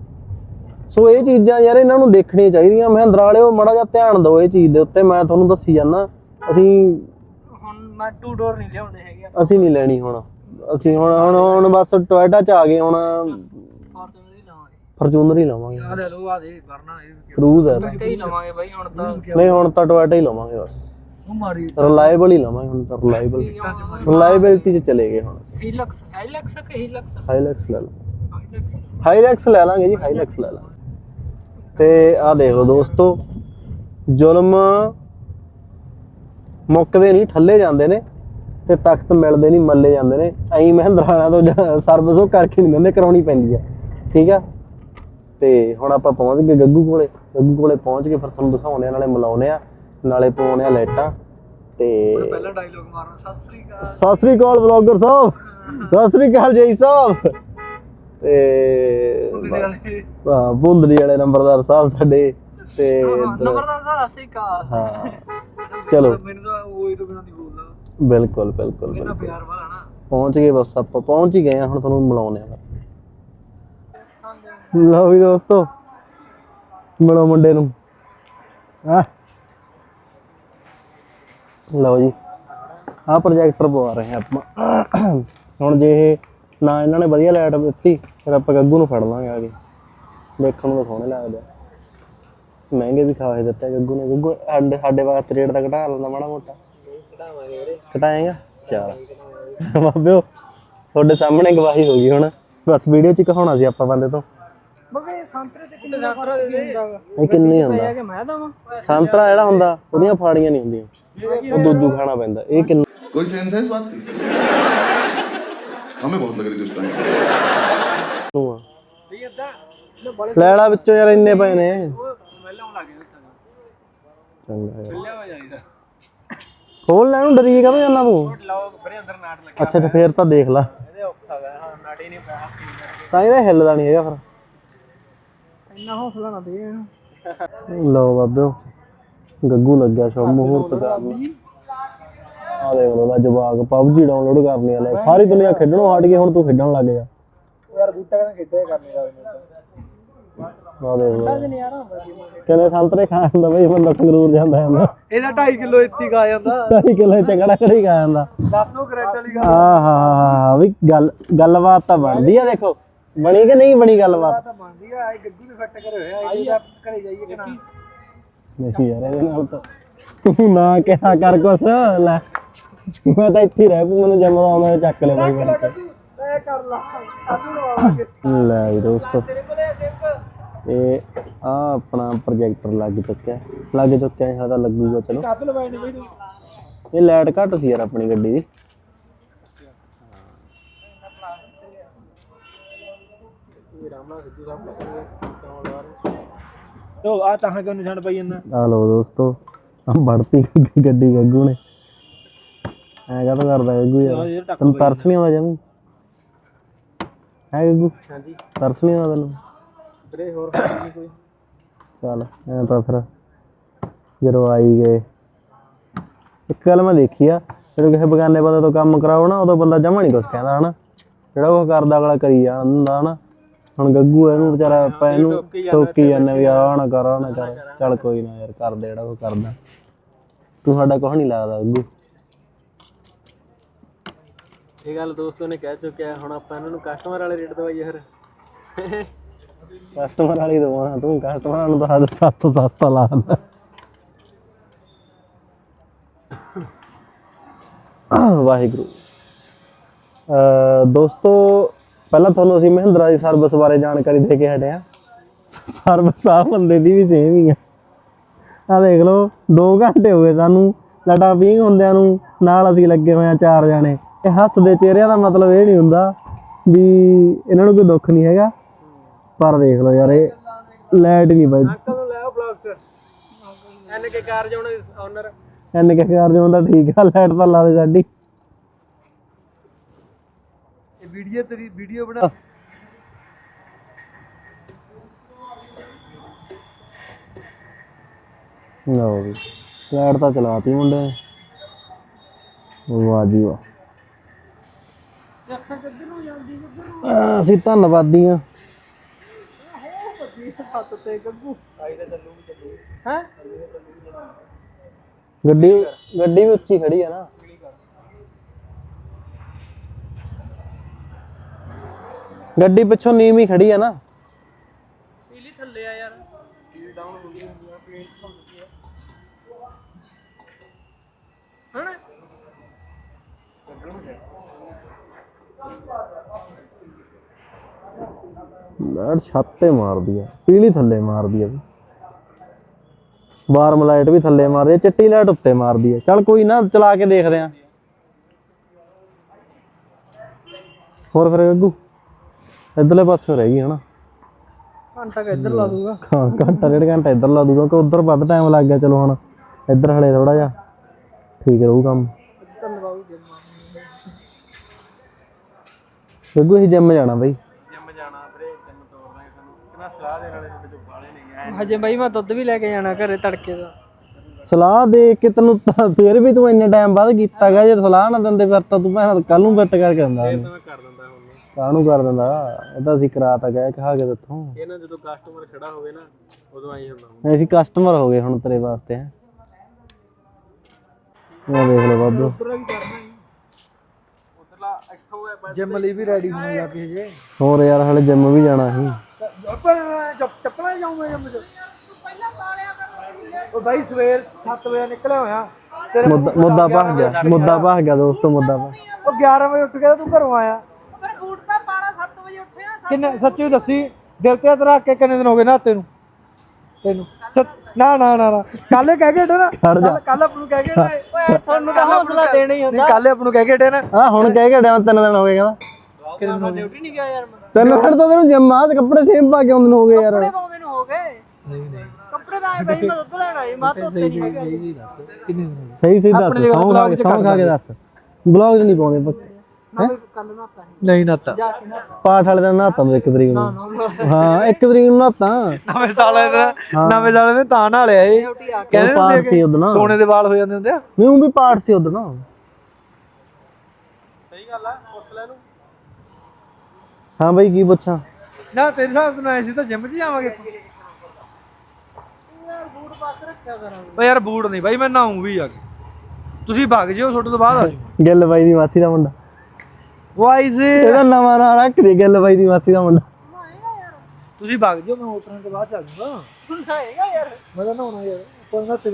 ਸੋ ਇਹ ਚੀਜ਼ਾਂ ਯਾਰ ਇਹਨਾਂ ਨੂੰ ਦੇਖਣੀਆਂ ਚਾਹੀਦੀਆਂ। ਮਹਿੰਦਰਾ ਵਾਲਿਓ ਮਾੜਾ ਜਿਹਾ ਧਿਆਨ ਦਿਓ ਇਹ ਚੀਜ਼ ਦੇ ਉੱਤੇ ਮੈਂ ਤੁਹਾਨੂੰ ਦੱਸੀ ਜਾਂਦਾ। ਅਸੀਂ ਹੁਣ ਮੈਂ ਟੂ ਡੋਰ ਨਹੀਂ ਲਿਆਉਂਦੇ ਹੈਗੇ। ਅਸੀਂ ਨਹੀਂ ਲੈਣੀ ਹੁਣ। ਅਸੀਂ ਹੁਣ ਹੁਣ ਹੁਣ ਬਸ ਟੋਇਟਾ ਚ ਆ ਗਏ ਹੁਣ ਫੋਰਚੂਨਰ ਹੀ ਲਵਾਂਗੇ। ਫੋਰਚੂਨਰ ਹੀ ਲਵਾਂਗੇ। ਆ ਲੈ ਲਓ ਆ ਦੇ ਵਰਨਾ ਇਹ ਕਰੂਜ਼ ਹੈ। ਤਾਂ। ਕਈ ਲਵਾਂਗੇ ਬਾਈ ਹੁਣ ਤਾਂ ਨਹੀਂ ਹੁਣ ਤਾਂ ਟੋਇਟਾ ਹੀ ਲਵਾਂਗੇ ਬਸ। ਉਹ ਮਾਰੀ ਰਿਲਾਏਬਲ ਹੀ ਲਵਾਂਗੇ ਹੁਣ ਤਾਂ ਰਿਲਾਏਬਲ ਰਿਲਾਏਬਿਲਟੀ ਚ ਚਲੇ ਗਏ ਹੁਣ ਹੀਲਕਸ ਹਾਈਲਕਸ ਕਿ ਹੀਲਕਸ ਹਾਈਲੈਕਸ ਲੈ ਲਓ। ਹਾਈਲਕਸ ਹਾਈਲੈਕਸ ਲੈ ਲਾਂਗੇ ਜੀ ਹਾਈਲੈਕਸ ਲੈ ਲਾਂਗੇ। ਤੇ ਆਹ ਦੇਖ ਲਓ ਦੋਸਤੋ ਜ਼ੁਲਮ ਮੁੱਕਦੇ ਨਹੀਂ ਠੱਲੇ ਜਾਂਦੇ ਨੇ ਤੇ ਤਖਤ ਮਿਲਦੇ ਨਹੀਂ ਮੱਲੇ ਜਾਂਦੇ ਨੇ। ਐਂ ਮਹਿੰਦਰਾਣਾ ਤੋਂ ਸਰਵਿਸ ਉਹ ਕਰਕੇ ਨਹੀਂ ਦਿੰਦੇ ਕਰਾਉਣੀ ਪੈਂਦੀ ਆ ਠੀਕ ਆ? ਤੇ ਹੁਣ ਆਪਾਂ ਪਹੁੰਚ ਗਏ ਗੱਗੂ ਕੋਲੇ। ਗੱਗੂ ਕੋਲੇ ਪਹੁੰਚ ਕੇ ਫਿਰ ਤੁਹਾਨੂੰ ਦਿਖਾਉਣੇ ਆ ਨਾਲੇ ਮਿਲਾਉਣੇ ਆ ਨਾਲੇ ਪਾਉਣੇ ਆ ਲਾਈਟਾਂ। ਤੇ ਪਹਿਲਾ ਡਾਇਲੋਗ ਮਾਰਨਾ। ਸਤਿ ਸ੍ਰੀ ਅਕਾਲ। ਸਤਿ ਸ੍ਰੀ ਅਕਾਲ ਵਲੌਗਰ ਸਾਹਿਬ। ਸਤਿ ਸ੍ਰੀ ਅਕਾਲ ਜੈ ਸਾਹਿਬ। ਤੇ। ਹਾਂ ਬੁੰਦੜੀ ਵਾਲੇ ਨੰਬਰਦਾਰ ਸਾਹਿਬ ਸਾਡੇ ਤੇ ਨੰਬਰਦਾਰ ਸਾਹਿਬ ਸਤਿ ਸ੍ਰੀ ਅਕਾਲ। ਹਾਂ। ਚਲੋ। ਮੈਨੂੰ ਤਾਂ ਉਹ ਹੀ ਤੋਂ ਬਿਨਾਂ ਨਹੀਂ ਬੋਲਦਾ। ਬਿਲਕੁਲ ਬਿਲਕੁਲ ਇਹਨਾਂ ਬਿਲਕੁਲ। ਪਿਆਰ ਵਾਲਾ ਨਾ। ਪਹੁੰਚ ਗਏ ਬਸ ਆਪਾਂ ਪਹੁੰਚ ਹੀ ਗਏ ਆ ਹੁਣ ਤੁਹਾਨੂੰ ਮਿਲਾਉਣੇ ਆ। ਲਓ ਵੀ ਦੋਸਤੋ ਮਿਲੋ ਮੁੰਡੇ ਨੂੰ। ਆ ਲਓ ਜੀ ਆ ਪ੍ਰੋਜੈਕਟਰ ਪਵਾ ਰਹੇ ਆ ਆਪਾਂ। ਹੁਣ ਜੇ ਇਹ ਨਾ ਇਹਨਾਂ ਨੇ ਵਧੀਆ ਲਾਈਟ ਦਿੱਤੀ। ਫਿਰ ਆਪਾਂ ਗੱਗੂ ਨੂੰ ਫੜ ਲਾਂਗੇ ਆ ਕੇ ਦੇਖਣ ਨੂੰ ਤਾਂ ਸੋਹਣੇ ਲੱਗਦੇ ਆ। ਮਹਿੰਗੇ ਵੀ ਖਾਏ ਦਿੱਤੇ ਆ ਗੱਗੂ ਨੇ ਗੱਗੂ ਸਾਡੇ ਸਾਡੇ ਵਾਸਤੇ ਰੇਟ ਦਾ ਘਟਾ ਲੈਂਦਾ ਮਾੜਾ ਮੋਟਾ ਘਟਾਏਗਾ ਚਲ ਬਾਬਿਓ ਤੁਹਾਡੇ ਸਾਹਮਣੇ ਗਵਾਹੀ ਹੋ ਗਈ ਹੁਣ ਬਸ ਵੀਡੀਓ 'ਚ ਹੀ ਕਹਾਉਣਾ ਸੀ ਆਪਾਂ ਬੰਦੇ ਤੋਂ ਬਗੇ ਸੰਤਰੇ ਤੇ ਕਿੰਨੇ ਸੰਤਰਾ ਦੇ ਦੇ ਇਹ ਕਿੰਨੇ ਹੁੰਦਾ ਕਿ ਮੈਂ ਦਵਾਂ ਸੰਤਰਾ ਜਿਹੜਾ ਹੁੰਦਾ ਉਹਦੀਆਂ ਫਾੜੀਆਂ ਨਹੀਂ ਹੁੰਦੀਆਂ ਉਹ ਦੁੱਧੂ ਖਾਣਾ ਪੈਂਦਾ ਇਹ ਕਿੰਨਾ कोई सेंस है इस बात की हमें बहुत लग रही थी उस टाइम ਨੂੰ ਆ। ਲੈ ਲਾ ਵਿੱਚੋਂ ਯਾਰ ਇੰਨੇ ਪਏ ਨੇ। ਸਮੈਲ ਆਉਣ ਲੱਗ ਗਿਆ ਚੰਗਾ ਯਾਰ। ਲਿਆ ਜਾਈਦਾ ਖੋਲ ਲੈ ਨੂੰ ਡਰੀ ਕਦੋਂ ਜਾਂਦਾ ਤੂੰ? ਲਾਓ ਬਰੇ ਅੰਦਰ ਨਾਟ ਲੱਗ ਅੱਛਾ ਅੱਛਾ ਫੇਰ ਤਾਂ ਦੇਖ ਲਾ। ਇਹਦੇ ਔਖਾ ਗਾ ਹਾਂ ਨਾਟ ਹੀ ਨਹੀਂ ਪਿਆ ਤਾਂ ਇਹਦਾ ਹਿੱਲਦਾ ਨਹੀਂ ਹੈਗਾ ਇੰਨਾ ਹੌਸਲਾ ਨਾ ਦੇ ਫਿਰ ਲਓ ਬਾਬਿਓ ਗੱਗੂ ਲੱਗਿਆ ਸ਼ੋ ਮਹੂਰਤ ਕਰਨ ਆ ਦੇਖ ਲੋ ਲਾ ਜਵਾਕ ਪਬਜੀ ਡਾਊਨਲੋਡ ਕਰਨੀ ਆ ਲੈ। ਸਾਰੀ ਦੁਨੀਆ ਖੇਡਣੋਂ ਹਟ ਗਈ ਹੁਣ ਤੂੰ ਖੇਡਣ ਲੱਗ ਜਾ। ਯਾਰ ਬੂਟਾ ਕਹਿੰਦਾ ਕਿੱਡੇ ਕਰਨੇ ਦਾ ਆ ਦੇਖ ਲਓ ਕਹਿੰਦੇ ਸੰਤਰੇ ਖਾ ਜਾਂਦਾ ਬਈ ਬੰਦਾ ਸੰਗਰੂਰ ਜਾਂਦਾ ਜਾਂਦਾ ਇਹਦਾ 2.5 ਕਿਲੋ ਇੱਥੇ ਖਾ ਜਾਂਦਾ। 2 ਕਿਲੋ ਚ ਕੜਾ ਕੜੀ ਖਾ ਜਾਂਦਾ। ਦੱਸੋ ਕਰੈਕਟ ਵਾਲੀ ਗੱਲ। ਆਹ ਹਾ ਹਾ ਵੀ ਗੱਲ ਗੱਲਬਾਤ ਤਾਂ ਬਣਦੀ ਆ ਦੇਖੋ। ਬਣੀ ਕਿ ਨਹੀਂ ਬਣੀ ਗੱਲਬਾਤ? ਤਾਂ ਬਣਦੀ ਆ ਇਹ ਗੱਡੀ ਵੀ ਫਿੱਟ ਕਰੇ ਹੋਇਆ ਆਈ ਦਾ ਘਰੇ ਜਾਈਏ ਕਿ ਨਾ? ਨਹੀਂ ਯਾਰ ਇਹਦੇ ਨਾਲ ਤਾਂ ਤੂੰ ਨਾ ਕਿਹਾ ਕਰ ਕੁਛ ਲੈ। ਮੈਂ ਤਾਂ ਇੱਥੇ ਰਹਿ ਪੂ ਮੈਨੂੰ ਜੰਮ ਦਾ ਆਉਂਦਾ ਚੱਕ ਲੈ ਬਾਈ ਬਣ ਕੇ। ਕਰ ਲਾ। ਕਾਹਨੂੰ ਲਵਾਵਾਂਗੇ ਲੈ ਵੀ ਦੋਸਤੋ। ਤੇਰੇ ਕੋਲੇ ਸਿਰਫ। ਇਹ ਆ ਆਪਣਾ ਪ੍ਰੋਜੈਕਟਰ ਲੱਗ ਚੁੱਕਿਆ ਲੱਗ ਚੁੱਕਿਆ ਹੈ ਤਾਂ ਲੱਗੂਗਾ ਚਲੋ। ਕੱਦ ਲਵਾਈ ਨਹੀਂ ਬਈ ਤੂੰ? ਇਹ ਲਾਈਟ ਘੱਟ ਸੀ ਯਾਰ ਆਪਣੀ ਗੱਡੀ ਦੀ। ਤੋ ਆ ਤਾਂ ਕਿਉਂ ਨਿਸ਼ਾਨ ਪਈ ਜਾਂਦਾ? ਆ ਲੋ ਦੋਸਤੋ ਆ ਵੜਤੀ ਗੱਡੀ ਗੱਗੂ ਨੇ। ਐ ਕਾ ਕਰਦਾ ਗੱਗੂ ਯਾਰ? ਤੈਨੂੰ ਤਰਸ ਨਹੀਂ ਆਉਂਦਾ ਜਮੀ? ਹੈ ਗੱਗੂ ਹਾਂਜੀ। ਤਰਸ ਨਹੀਂ ਆਉਂਦਾ ਤੈਨੂੰ? ਵੀਰੇ ਹੋਰ ਨਹੀਂ ਕੋਈ। ਚੱਲ ਐ ਤਾਂ ਫਿਰ ਜਦੋਂ ਆਈ ਗਏ। ਇੱਕ ਗੱਲ ਮੈਂ ਦੇਖੀ ਆ ਜਦੋਂ ਕਿਸੇ ਬਗਾਨੇ ਬੰਦੇ ਤੋਂ ਕੰਮ ਕਰਾਓ ਨਾ ਉਦੋਂ ਬੰਦਾ ਜਮਾ ਨਹੀਂ ਕੁਛ ਕਹਿੰਦਾ ਹਨਾ? ਜਿਹੜਾ ਉਹ ਕਰਦਾ ਅਗਲਾ ਕਰੀ ਜਾਂਦਾ ਹਨਾ? ਹੁਣ ਗੱਗੂ ਆ, ਇਹਨੂੰ ਵਿਚਾਰਾ ਆਪਾਂ ਇਹਨੂੰ ਟੋਕੀ ਜਾਂਦੇ ਵੀ ਆਹ ਨਾ ਕਰ ਆਹ ਨਾ ਕਰ। ਚੱਲ ਕੋਈ ਨਾ ਯਾਰ ਕਰਦੇ ਜਿਹੜਾ ਉਹ ਕਰਦਾ। ਤੂੰ ਸਾਡਾ ਕੁਛ ਨਹੀਂ ਲੱਗਦਾ ਗੱਗੂ। ਇਹ ਗੱਲ ਦੋਸਤੋ ਨੇ ਕਹਿ ਚੁੱਕਿਆ, ਹੁਣ ਆਪਾਂ ਇਹਨਾਂ ਨੂੰ ਕਸਟਮਰ ਵਾਲੇ ਰੇਟ ਦਵਾਈਏ ਫਿਰ। ਕਸਟਮਰ ਵਾਲੀ ਦਵਾਣਾ ਤੂੰ ਕਸਟਮਰਾਂ ਨੂੰ ਦੱਸ ਹੱਦ ਸੱਤ ਸੱਤ ਲਾ ਦਿੰਦਾ ਵਾਹਿਗੁਰੂ। ਅ ਦੋਸਤੋ, ਪਹਿਲਾਂ ਤੁਹਾਨੂੰ ਅਸੀਂ ਮਹਿੰਦਰਾ ਦੀ ਸਰਵਿਸ ਬਾਰੇ ਜਾਣਕਾਰੀ ਦੇ ਕੇ ਹਟੇ ਆ ਸਰਵਿਸ ਆ ਬੰਦੇ ਦੀ ਵੀ ਸੇਮ ਹੀ ਆ। ਆ ਦੇਖ ਲਓ 2 ਘੰਟੇ ਹੋ ਗਏ ਸਾਨੂੰ ਲਟਾ ਪੀਂਗ ਹੁੰਦਿਆਂ ਨੂੰ, ਨਾਲ ਅਸੀਂ ਲੱਗੇ ਹੋਏ ਆ ਚਾਰ ਜਾਣੇ। ਇਹ ਹੱਸਦੇ ਚਿਹਰਿਆਂ ਦਾ ਮਤਲਬ ਇਹ ਨਹੀਂ ਹੁੰਦਾ ਵੀ ਇਹਨਾਂ ਨੂੰ ਕੋਈ ਦੁੱਖ ਨਹੀਂ ਹੈਗਾ। ਪਰ ਦੇਖ ਲਓ ਯਾਰ ਇਹ ਲਾਈਟ ਨਹੀਂ ਬਾਈ ਕਦੋਂ ਲੈ ਆਓ ਬਲੌਗ ਚ ਐਨ ਕੇ ਕਾਰ ਜਾਉਣਾ ਓਨਰ ਐਨ ਕੇ ਕਾਰ ਜੋ ਹੁੰਦਾ ਠੀਕ ਆ ਲਾਈਟ ਤਾਂ ਲਾ ਦੇ ਸਾਡੀ। ਇਹ ਵੀਡੀਓ ਤੇਰੀ ਵੀਡੀਓ ਬਣਾ ਲਓ ਵੀ ਲਾਈਟ ਤਾਂ ਚਲਾਤੀ ਮੁੰਡੇ। ਵਾਹ ਜੀ ਵਾਹ। ਅਸੀਂ ਧੰਨਵਾਦੀ ਆ ਸੱਤ ਤੇ ਗੱਗੂ ਆਈ ਤਾਂ ਚੱਲੂ ਵੀ ਚੱਲੂ ਹੈ। ਗੱਡੀ ਗੱਡੀ ਵੀ ਉੱਚੀ ਖੜੀ ਆ ਨਾ। ਗੱਡੀ ਪਿੱਛੋਂ ਨੀਵੀਂ ਖੜੀ ਆ ਨਾ। ਪੀਲੀ ਥੱਲੇ ਆ ਯਾਰ ਪੀਲੀ ਡਾਊਨ ਹੋ ਗਈ ਹੁੰਦੀ ਆ ਪੇਂਟ ਹੋ ਗਈ ਆ ਹਣਾ ਲਾਈਟ ਛੱਤ ਤੇ ਮਾਰਦੀ ਆ ਪੀਲੀ ਥੱਲੇ ਮਾਰਦੀ ਆ ਵਾਰਮ ਲਾਈਟ ਵੀ ਥੱਲੇ ਮਾਰਦੀ ਆ ਚਿੱਟੀ ਲਾਈਟ ਉੱਤੇ ਮਾਰਦੀ ਆ। ਚੱਲ ਕੋਈ ਨਾ ਚਲਾ ਕੇ ਦੇਖਦੇ ਆ। ਹੋਰ ਫਿਰ ਗੱਗੂ ਇਧਰਲੇ ਪਾਸੇ ਰਹਿ ਗਈ ਹਨਾ? ਘੰਟਾ ਕਿ ਇੱਧਰ ਲਾ ਦੂਗਾ ਹਾਂ ਘੰਟਾ ਡੇਢ ਘੰਟਾ ਇੱਧਰ ਲਾ ਦੂਗਾ ਕਿ ਉਧਰ ਵੱਧ ਟਾਈਮ ਲੱਗ ਗਿਆ ਚਲੋ ਹੁਣ ਇੱਧਰ ਹਲੇ ਥੋੜਾ ਜਿਹਾ। ਠੀਕ ਰਹੂ ਕੰਮ ਧੰਨਵਾਦ ਜਿੰਮ ਗੱਗੂ ਅਸੀਂ ਜਿੰਮ ਜਾਣਾ ਬਈ। ਜਿੰਮ ਜਾਣਾ ਵੀਰੇ ਜਿੰਮ ਤੋਰਨਾ ਸਾਨੂੰ ਕਿੰਨਾ ਸਲਾਹ ਦੇਣ ਵਾਲੇ ਤੁਹਾਡੇ ਤੋਂ ਬਾਲੇ ਨਹੀਂ ਹਜੇ ਬਾਈ ਮੈਂ ਦੁੱਧ ਵੀ ਲੈ ਕੇ ਜਾਣਾ ਘਰੇ ਤੜਕੇ ਦਾ। ਸਲਾਹ ਦੇ ਕੇ ਤੈਨੂੰ ਤਾਂ ਫੇਰ ਵੀ ਤੂੰ ਇੰਨੇ ਟਾਈਮ ਬਾਅਦ ਕੀਤਾ ਗਾ ਜੇ ਸਲਾਹ ਨਾ ਦਿੰਦੇ ਫਿਰ ਤਾਂ ਤੂੰ ਭੈਣ ਕੱਲ ਨੂੰ ਬਿੱਟ ਕਰਕੇ ਦਿੰਦਾ। ਮੈਂ ਕਰ ਦਿੰਦਾ ਹੁਣ। ਕਾਹਨੂੰ ਕਰ ਦਿੰਦਾ। ਇਹ ਤਾਂ ਅਸੀਂ ਕਰਾ ਤਾਂ ਗਏ ਕਹਾ ਕੇ ਦਿੱਥੋਂ ਇਹ ਨਾ ਜਦੋਂ ਕਸਟਮਰ ਖੜਾ ਹੋਵੇ ਨਾ ਉਦੋਂ ਆਈ ਹੁੰਦਾ ਅਸੀਂ ਕਸਟਮਰ ਹੋ ਗਏ ਹੁਣ ਤੇਰੇ ਵਾਸਤੇ ਹੈ। ਇਹ ਦੇਖ ਲਓ ਬਾਬੂ ਉਧਰਲਾ ਕੀ ਕਰਨਾ ਉਧਰਲਾ ਇੱਥੋਂ ਹੈ ਜਿੰਮ ਲਈ ਵੀ ਰੈਡੀ ਹੋਣਾ ਜਾ ਕੇ ਜੇ। ਹੋਰ ਯਾਰ ਹਲੇ ਜਿੰਮ ਵੀ ਜਾਣਾ ਸੀ। ਆਪਾਂ ਚੱਪਲਾਂ ਜਾਊਂਗਾ ਜਿੰਮ ਚ। ਉਹ ਬਾਈ ਸਵੇਰ 7 ਵਜੇ ਨਿਕਲਿਆ ਹੋਇਆ। ਤੇਰੇ ਮੁੱਦਾ ਮੁੱਦਾ ਭਖ ਗਿਆ। ਮੁੱਦਾ ਭਖ ਗਿਆ ਦੋਸਤੋ ਮੁੱਦਾ ਭਖ ਉਹ 11 ਵਜੇ ਉੱਠ ਕੇ ਤੂੰ ਘਰੋਂ ਆਇਆ। ਪਰ ਬੂਟ ਤਾਂ ਪਾਣਾ 7 ਵਜੇ ਉੱਠਿਆ ਕਿੰਨੇ ਸੱਚੀ ਦੱਸੀ ਦਿਲ ਤੇ ਰੱਖ ਕੇ ਕਿੰਨੇ ਦਿਨ ਹੋ ਗਏ ਨਾ? ਤੈਨੂੰ ਤੈਨੂੰ। ਸੱਚ- ਨਾ ਨਾ ਨਾ ਨਾ। ਕੱਲ ਕਹਿ ਕੇ ਹਟੇ ਨਾ। ਖੜ ਜਾ। ਕੱਲ ਆਪ ਨੂੰ ਕਹਿ ਕੇ ਹਟੇ। ਓਏ ਤੁਹਾਨੂੰ ਤਾਂ ਹੌਸਲਾ ਦੇਣਾ ਹੀ ਹੁੰਦਾ ਕੱਲ ਆਪ ਨੂੰ ਕਹਿ ਕੇ ਹਟੇ ਨਾ। ਆ ਹੁਣ ਕਹਿ ਕੇ ਡਿਆ ਤਿੰਨ ਦਿਨ ਹੋ ਗਏ ਕਹਿੰਦਾ। ਕਿੰਨੇ ਦਿਨ ਡਿਊਟੀ ਨਹੀਂ ਗਿਆ ਯਾਰ ਮੈਂ। ਤਿੰਨ ਦਿਨ ਤਾਂ ਤੈਨੂੰ ਜਿੰਮ ਆ ਤੇ ਕੱਪੜੇ ਸੇਮ ਪਾ ਕੇ ਆਉਂਦੇ ਨੂੰ ਹੋ ਗਏ ਯਾਰ। ਪਾਉਂਦੇ ਨੂੰ ਹੋ ਗਏ। ਕੱਪੜੇ ਤਾਂ ਆਏ ਬਈ ਮੈਂ ਦੁੱਧ ਲੈਣ ਆਈ ਮੈਂ ਧੋਤੇ ਨਹੀਂ ਹੈਗਾ। ਕਿੰਨੇ ਦਿਨ ਸਹੀ ਸਹੀ ਦੱਸ ਸੌਂ ਖਾ ਕੇ ਸੌਂ ਖਾ ਕੇ ਦੱਸ। ਬਲੌਗ ਨਹੀਂ ਪਾਉਂਦੇ ਪੱਕੇ ਕੱਲ ਨਾਤਾ ਨਹੀਂ ਨਾਤਾ। ਜਾ ਕੇ ਨਾਤਾ। ਪਾਠ ਵਾਲੇ ਦਿਨ ਨਹਾਤਾ ਤੂੰ ਇੱਕ ਤਰੀਕ ਨੂੰ। ਹਾਂ ਇੱਕ ਤਰੀਕ ਨੂੰ ਨਹਾਤਾ ਨਵੇਂ ਸਾਲੇ ਦਾ ਨਵੇਂ ਸਾਲੇ ਨੇ ਤਾਂ ਨਾਲ ਲਿਆ ਇਹ ਕਹਿੰਦੇ ਪਾਠ ਸੀ ਉਦੋਂ ਨਾ ਸੋਨੇ ਦੇ ਵਾਲ ਹੋ ਜਾਂਦੇ ਹੁੰਦੇ ਆ। ਨਹੀਂ ਉਹ ਵੀ ਪਾਠ ਸੀ ਉਦੋਂ ਨਾ ਸਹੀ ਗੱਲ ਆ ਪੁੱਛ ਲੈ ਨੂੰ। ਹਾਂ ਬਾਈ ਕੀ ਪੁੱਛਾਂ? ਨਾ ਤੇਰੇ ਨਾਲ ਐਸੀ ਤਾਂ ਜਿਮ 'ਚ ਜਾਵਾਂਗੇ ਇੱਥੋਂ ਓ ਯਾਰ ਬੂਟ ਨਹੀਂ ਬਾਈ ਮੈਂ ਨਹਾਉਂ ਵੀ ਆ ਕੇ। ਤੁਸੀਂ ਭੱਗ ਜਿਓ ਛੋਟੇ ਤੋਂ ਬਾਅਦ ਆ ਜਾਓ। ਗਿੱਲ ਬਾਈ ਦੀ ਮਾਸੀ ਦਾ ਮੁੰਡਾ। ਵਾਈ ਸੇ ਇਹਦਾ ਨਵਾਂ ਨਾਂ ਰੱਖ ਦੇ ਗਿੱਲ ਬਾਈ ਦੀ ਮਾਸੀ ਦਾ ਮੁੰਡਾ। ਤੁਸੀਂ ਭੱਗ ਜਿਓ ਮੈਂ ਉਤਰਨ ਤੋਂ ਬਾਅਦ ਚ ਆ ਜਾਊਂਗਾ। ਨਹਾਏਗਾ ਯਾਰ ਮੈਂ ਤਾਂ ਨਹਾਉਣਾ ਯਾਰ।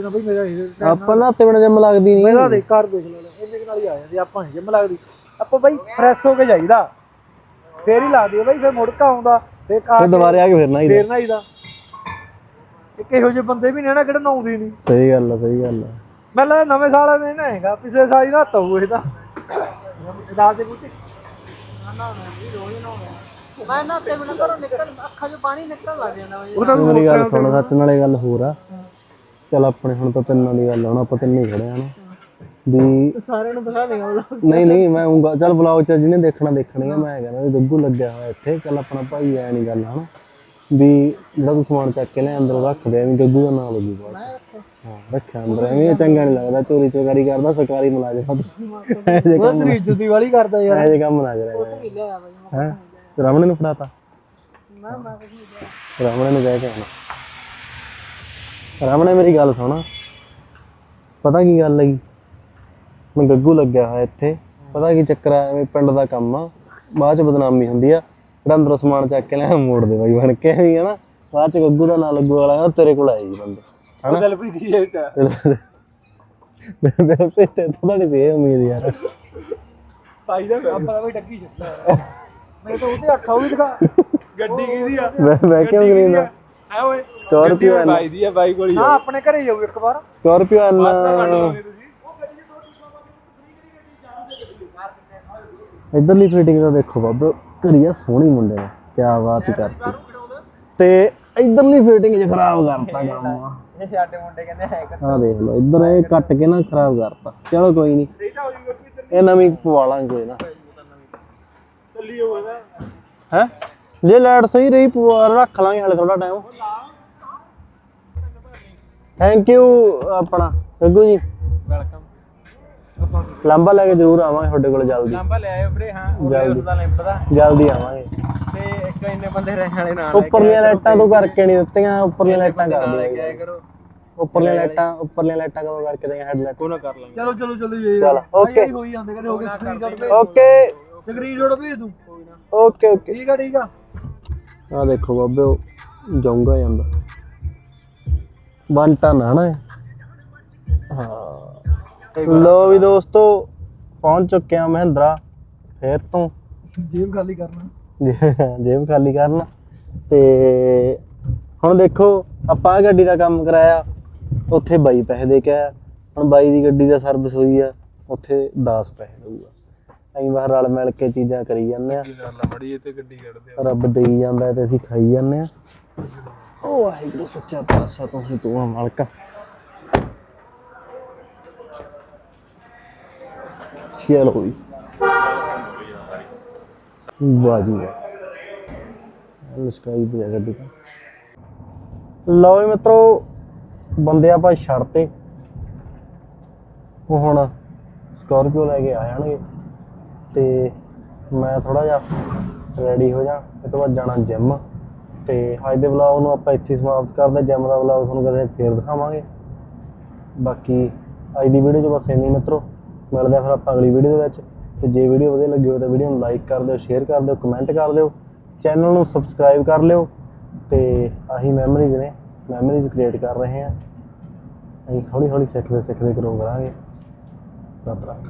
ਨਾ ਬਈ ਮੇਰਾ ਇਹ ਆਪਾਂ ਨਾ ਤੇ ਬਿਨਾ ਜੰਮ ਲੱਗਦੀ ਨਹੀਂ। ਮੇਰਾ ਦੇ ਘਰ ਦੇਖ ਲੈ ਇੰਨੇ ਕੁ ਨਾਲ ਹੀ ਆ ਜਾਂਦੀ ਆਪਾਂ ਨਹੀਂ ਜਿਮ ਲੱਗਦੀ। ਆਪਾਂ ਬਈ ਫਰੈਸ਼ ਹੋ ਕੇ ਜਾਈਦਾ। ਫੇਰ ਹੀ ਲੱਗਦੀ ਹੈ ਬਈ ਫੇਰ ਮੁੜਕਾ ਆਉਂਦਾ ਫੇਰ ਖਾ ਫਿਰ ਕੇ ਦੁਬਾਰੇ ਆ ਕੇ ਫਿਰ ਨਾ ਹੀ ਫੇਰ ਨਹਾਈਦਾ। ਇੱਕ ਇਹੋ ਜਿਹੇ ਬੰਦੇ ਵੀ ਨੇ ਨਾ ਕਿਹੜੇ ਨਹਾਉਂਦੇ ਨਹੀਂ। ਸਹੀ ਗੱਲ ਆ ਸਹੀ ਗੱਲ ਆ। ਮੈਂ ਲਾ ਨਵੇਂ ਸਾਲ ਦੇ ਨਹਾਏਗਾ ਪਿਛਲੇ ਸਾਲ ਹੀ ਨਹਾਤਾ ਹੋਊ ਇਹਦਾ ਰਾਤ ਦੇ ਬੁੱਤੇ ਮੈਂ ਨਾ ਤੇ ਮੈਨੂੰ ਘਰੋਂ ਨਿਕਲ ਅੱਖਾਂ 'ਚੋਂ ਪਾਣੀ ਨਿਕਲਣ ਲੱਗ ਜਾਂਦਾ ਉਹ ਤਾਂ ਮੇਰੀ ਗੱਲ ਸੁਣ ਸੱਚ ਨਾਲੇ ਗੱਲ ਹੋਰ ਆ। ਚਲ ਆਪਣੇ ਹੁਣ ਤਾਂ ਤਿੰਨਾਂ ਦੀ ਗੱਲ ਆ, ਹੁਣ ਆਪਾਂ ਤਿੰਨੇ ਹੀ ਖੜੇ ਆ ਨਾ। ਵੀ ਸਾਰਿਆਂ ਨੂੰ ਦਿਖਾ ਦੇਗਾ ਨਹੀਂ ਨਹੀਂ ਮੈਂ ਉਂਗਾ ਚੱਲ ਬਲੌਗ ਚ ਜਿਹਨੇ ਦੇਖਣਾ ਦੇਖਣਗੇ ਮੈਂ ਕਹਿੰਦਾ ਵੀ ਗੱਗੂ ਲੱਗਿਆ ਹੋਇਆ ਇੱਥੇ ਚੱਲ ਆਪਣਾ ਭਾਈ ਐ ਨਹੀਂ ਗੱਲ ਹਨਾ ਵੀ ਜਿਹੜਾ ਤੂੰ ਸਮਾਨ ਚੱਕ ਕੇ ਲੈ ਅੰਦਰ ਰੱਖ ਦੇ ਐਵੇਂ ਗੱਗੂ ਦਾ ਨਾਮ ਲੱਗੂ ਬਾਅਦ ਚ। ਹਾਂ ਰੱਖਿਆ ਅੰਦਰ ਐਵੇਂ ਇਹ ਚੰਗਾ ਨਹੀਂ ਲੱਗਦਾ ਚੋਰੀ ਚੋਰੀ ਕਰਦਾ ਸਰਕਾਰੀ ਮੁਲਾਜ਼ਮ ਜੇ ਉਹ ਤੇਰੀ ਇੱਜ਼ਤ ਵਾਲੀ ਕਰਦਾ ਯਾਰ। ਇਹ ਜੇ ਕੰਮ ਨਾ ਕਰਿਆ ਹੈ? ਰਮਣੇ ਨੂੰ ਫੜਾਤਾ। ਮੈਂ ਮੈਂ ਰਮਣੇ ਨੂੰ ਕਹਿ ਕੇ ਆਉਣਾ। ਰਮਣੇ ਮੇਰੀ ਗੱਲ ਸੁਣ। ਪਤਾ ਕੀ ਗੱਲ ਹੈਗੀ? ਮੈਂ ਗੱਗੂ ਲੱਗਿਆ ਹੋਇਆ ਇੱਥੇ। ਪਤਾ ਕੀ ਚੱਕਰ ਆ? ਐਵੇਂ ਪਿੰਡ ਦਾ ਕੰਮ ਆ। ਬਾਅਦ ਚ ਬਦਨਾਮੀ ਹੁੰਦੀ ਆ। ਜਿਹੜਾ ਅੰਦਰੋਂ ਸਮਾਨ ਚੱਕ ਕੇ ਲੈ ਮੋੜ ਦੇ ਬਾਈ ਬਣ ਕੇ। ਵੀ ਹਨਾ ਬਾਅਦ ਚ ਗੱਗੂ ਦਾ ਨਾਂ ਲੱਗੂ ਵਾਲਾ ਤੇਰੇ ਕੋਲ ਆਏ ਜੀ ਬੰਦੇ। ਹਨਾ? ਗੱਲ ਵੀ ਦੀ ਇਹ ਚ ਤੇ ਤੇ ਤਾਂ ਨਹੀਂ ਸੀ ਇਹ ਉਮੀਦ ਯਾਰ। ਭਾਈ ਦਾ ਆਪਾਂ ਵੀ ਟੱਕੀ ਛੱਡਦਾ ਮੈਂ ਤਾਂ ਉਹਦੇ ਅੱਖਾਂ ਵੀ ਦਿਖਾ। ਗੱਡੀ ਕਿਹਦੀ ਆ? ਮੈਂ ਮੈਂ ਕਿਉਂ ਨਹੀਂ ਨਾ। ਐ ਓਏ। ਸਕਾਰਪੀਓ ਐਨ ਦੀ ਆ ਬਾਈ ਕੋਲ ਹਾਂ ਆਪਣੇ ਘਰੇ ਜਾਊ ਇੱਕ ਵਾਰ। ਸਕਾਰਪੀਓ ਐਨ ਇਧਰਲੀ ਫਿਟਿੰਗ ਦਾ ਦੇਖੋ ਬਾਬਾ ਘੜੀਆ ਸੋਹਣੀ ਮੁੰਡੇ ਨੇ। ਕਿਆ ਬਾਤ ਹੀ ਕਰਤੀ। ਤੇ ਇਧਰਲੀ ਫਿਟਿੰਗ ਚ ਖਰਾਬ ਕਰਤਾ ਕੰਮ ਆ। ਇਹ ਸਾਡੇ ਮੁੰਡੇ ਕਹਿੰਦੇ ਹੈ ਆਹ ਦੇਖ ਲਓ ਇਧਰ ਇਹ ਕੱਟ ਕੇ ਨਾ ਖਰਾਬ ਕਰਤਾ। ਚਲੋ ਕੋਈ ਨਹੀਂ ਇਹ ਨਵੀਂ ਪਵਾ ਲਾਂਗੇ ਕੋਈ ਨਾ। ਚੱਲੀ ਹੋਵੇ ਨਾ ਹੈ? ਜੇ ਲਾਈਟ ਸਹੀ ਰਹੀ ਪਵਾ ਰੱਖ ਲਾਂਗੇ ਹਲੇ ਥੋੜਾ ਟਾਈਮ ਥੈਂਕ ਯੂ ਆਪਣਾ। ਗੱਗੂ ਜੀ। ਵੈਲਕਮ ਲੰਬਾ ਲੈ ਕੇ ਜ਼ਰੂਰ ਆਵਾਂਗੇ ਤੁਹਾਡੇ ਕੋਲ ਜਲਦੀ। ਲੰਬਾ ਲੈ ਆਇਓ ਵੀਰੇ ਹਾਂ ਜਲਦੀ। ਦਾ ਲਿੰਪ ਦਾ ਜਲਦੀ ਆਵਾਂਗੇ। ਤੇ ਇੱਕ ਇੰਨੇ ਬੰਦੇ ਰਹਿਣ ਵਾਲੇ ਨਾਲ ਉੱਪਰਲੀਆਂ ਲਾਈਟਾਂ ਤੋਂ ਕਰਕੇ ਨਹੀਂ ਦਿੱਤੀਆਂ ਉੱਪਰਲੀਆਂ ਲਾਈਟਾਂ ਕਰ ਆਇਆ ਦਿਓ। ਕਰੋ। ਉੱਪਰਲੀਆਂ ਲਾਈਟਾਂ ਉੱਪਰਲੀਆਂ ਲਾਈਟਾਂ ਕਦੋਂ ਕਰਕੇ ਦੇਈਆਂ ਹੈਡਲਾਈਟ ਕੋਨਾ ਕਰ ਲਾਂਗੇ। ਚਲੋ ਚਲੋ ਚਲੋ ਜੀ। ਚਲ ਓਕੇ। ਹੋਈ ਜਾਂਦੇ ਕਦੇ ਹੋ ਗਏ ਸਕਰੀਨਸ਼ਾਟ ਓਕੇ। ਸਕਰੀਨਸ਼ਾਟ ਭੇਜ ਤੂੰ ਓਕੇ ਓਕੇ। ਠੀਕ ਆ ਠੀਕ ਆ। ਆ ਦੇਖੋ ਬਾਬੇ ਉਹ ਜਾਊਂਗਾ ਜਾਂਦਾ। ਵਨ ਟਨ ਹੈ ਨਾ। ਇਹ? ਹਾਂ। ਲੋ ਵੀ ਦੋਸਤੋ ਪਹੁੰਚ ਚੁੱਕੇ ਆ ਮਹਿੰਦਰਾ। ਫੇਰ ਤੋਂ। ਜੇਬ ਖਾਲੀ ਕਰਨਾ। ਜੇਬ ਖਾਲੀ ਕਰਨ। ਤੇ ਹੁਣ ਦੇਖੋ ਆਪਾਂ ਗੱਡੀ ਦਾ ਕੰਮ ਕਰਾਇਆ। ਉੱਥੇ ਬਾਈ ਪੈਸੇ ਦੇ ਕੇ ਆਇਆ। ਹੁਣ ਬਾਈ ਦੀ ਗੱਡੀ ਦਾ ਸਰਵਿਸ ਹੋਈ ਆ। ਉੱਥੇ 10 ਪੈਸੇ ਦਊਗਾ। ਅਸੀਂ ਬਾਹਰ ਰਲ ਮਿਲ ਕੇ ਚੀਜ਼ਾਂ ਕਰੀ ਜਾਂਦੇ ਆ। ਮੜੀ ਤੇ ਗੱਡੀ ਕੱਢਦੇ ਰੱਬ ਦੇਈ ਜਾਂਦਾ ਤੇ ਅਸੀਂ ਖਾਈ ਜਾਂਦੇ ਆ। ਓ ਵਾਹਿਗੁਰੂ ਸੱਚਾ ਪਾਤਸ਼ਾਹ ਤੂੰ ਹੀ ਤੂੰ ਆ ਮਾਲਕਾ। ਚਲੋ ਹੋਈ। ਵਾਹ ਜੀ ਵਾਹ। ਲਸਕਾਈ ਵੀ ਗੱਡੀ ਤਾਂ ਲਓ ਜੀ ਮਿੱਤਰੋ, ਬੰਦੇ ਆਪਾਂ ਛੱਡਤੇ ਉਹ ਹੁਣ ਸਕਾਰਪੀਓ ਲੈ ਕੇ ਆ ਜਾਣਗੇ। ਤੇ ਮੈਂ ਥੋੜਾ ਜਿਹਾ ਰੈਡੀ ਹੋ ਜਾ ਇਹ ਤੋਂ ਬਾਅਦ ਜਾਣਾ ਜਿਮ ਤੇ ਅੱਜ ਦੇ ਵਲੌਗ ਨੂੰ ਆਪਾਂ ਇੱਥੇ ਸਮਾਪਤ ਕਰਦੇ ਜਿਮ ਦਾ ਵਲੌਗ ਤੁਹਾਨੂੰ ਕਦੇ ਫੇਰ ਦਿਖਾਵਾਂਗੇ। ਬਾਕੀ ਅੱਜ ਦੀ ਵੀਡੀਓ 'ਚ ਬਸ ਇੰਨੀ ਮਿੱਤਰੋ। ਮਿਲਦੇ ਆ ਫਿਰ ਆਪਾਂ ਅਗਲੀ ਵੀਡੀਓ ਦੇ ਵਿੱਚ। ਤੇ ਜੇ ਵੀਡੀਓ ਵਧੀਆ ਲੱਗੀ ਹੋਵੇ ਤਾਂ ਵੀਡੀਓ ਨੂੰ ਲਾਈਕ ਕਰ ਦਿਓ ਸ਼ੇਅਰ ਕਰ ਦਿਓ ਕਮੈਂਟ ਕਰ ਦਿਓ। ਚੈਨਲ ਨੂੰ ਸਬਸਕ੍ਰਾਈਬ ਕਰ ਲਿਓ। ਤੇ ਆਹੀ ਮੈਮਰੀਜ਼ ਨੇ ਮੈਮਰੀਜ਼ ਕ੍ਰੀਏਟ ਕਰ ਰਹੇ ਹਾਂ। ਅਸੀਂ ਹੌਲੀ ਹੌਲੀ ਸਿੱਖਦੇ ਸਿੱਖਦੇ ਗਰੋ ਕਰਾਂਗੇ। ਰੱਬ ਰੱਖ।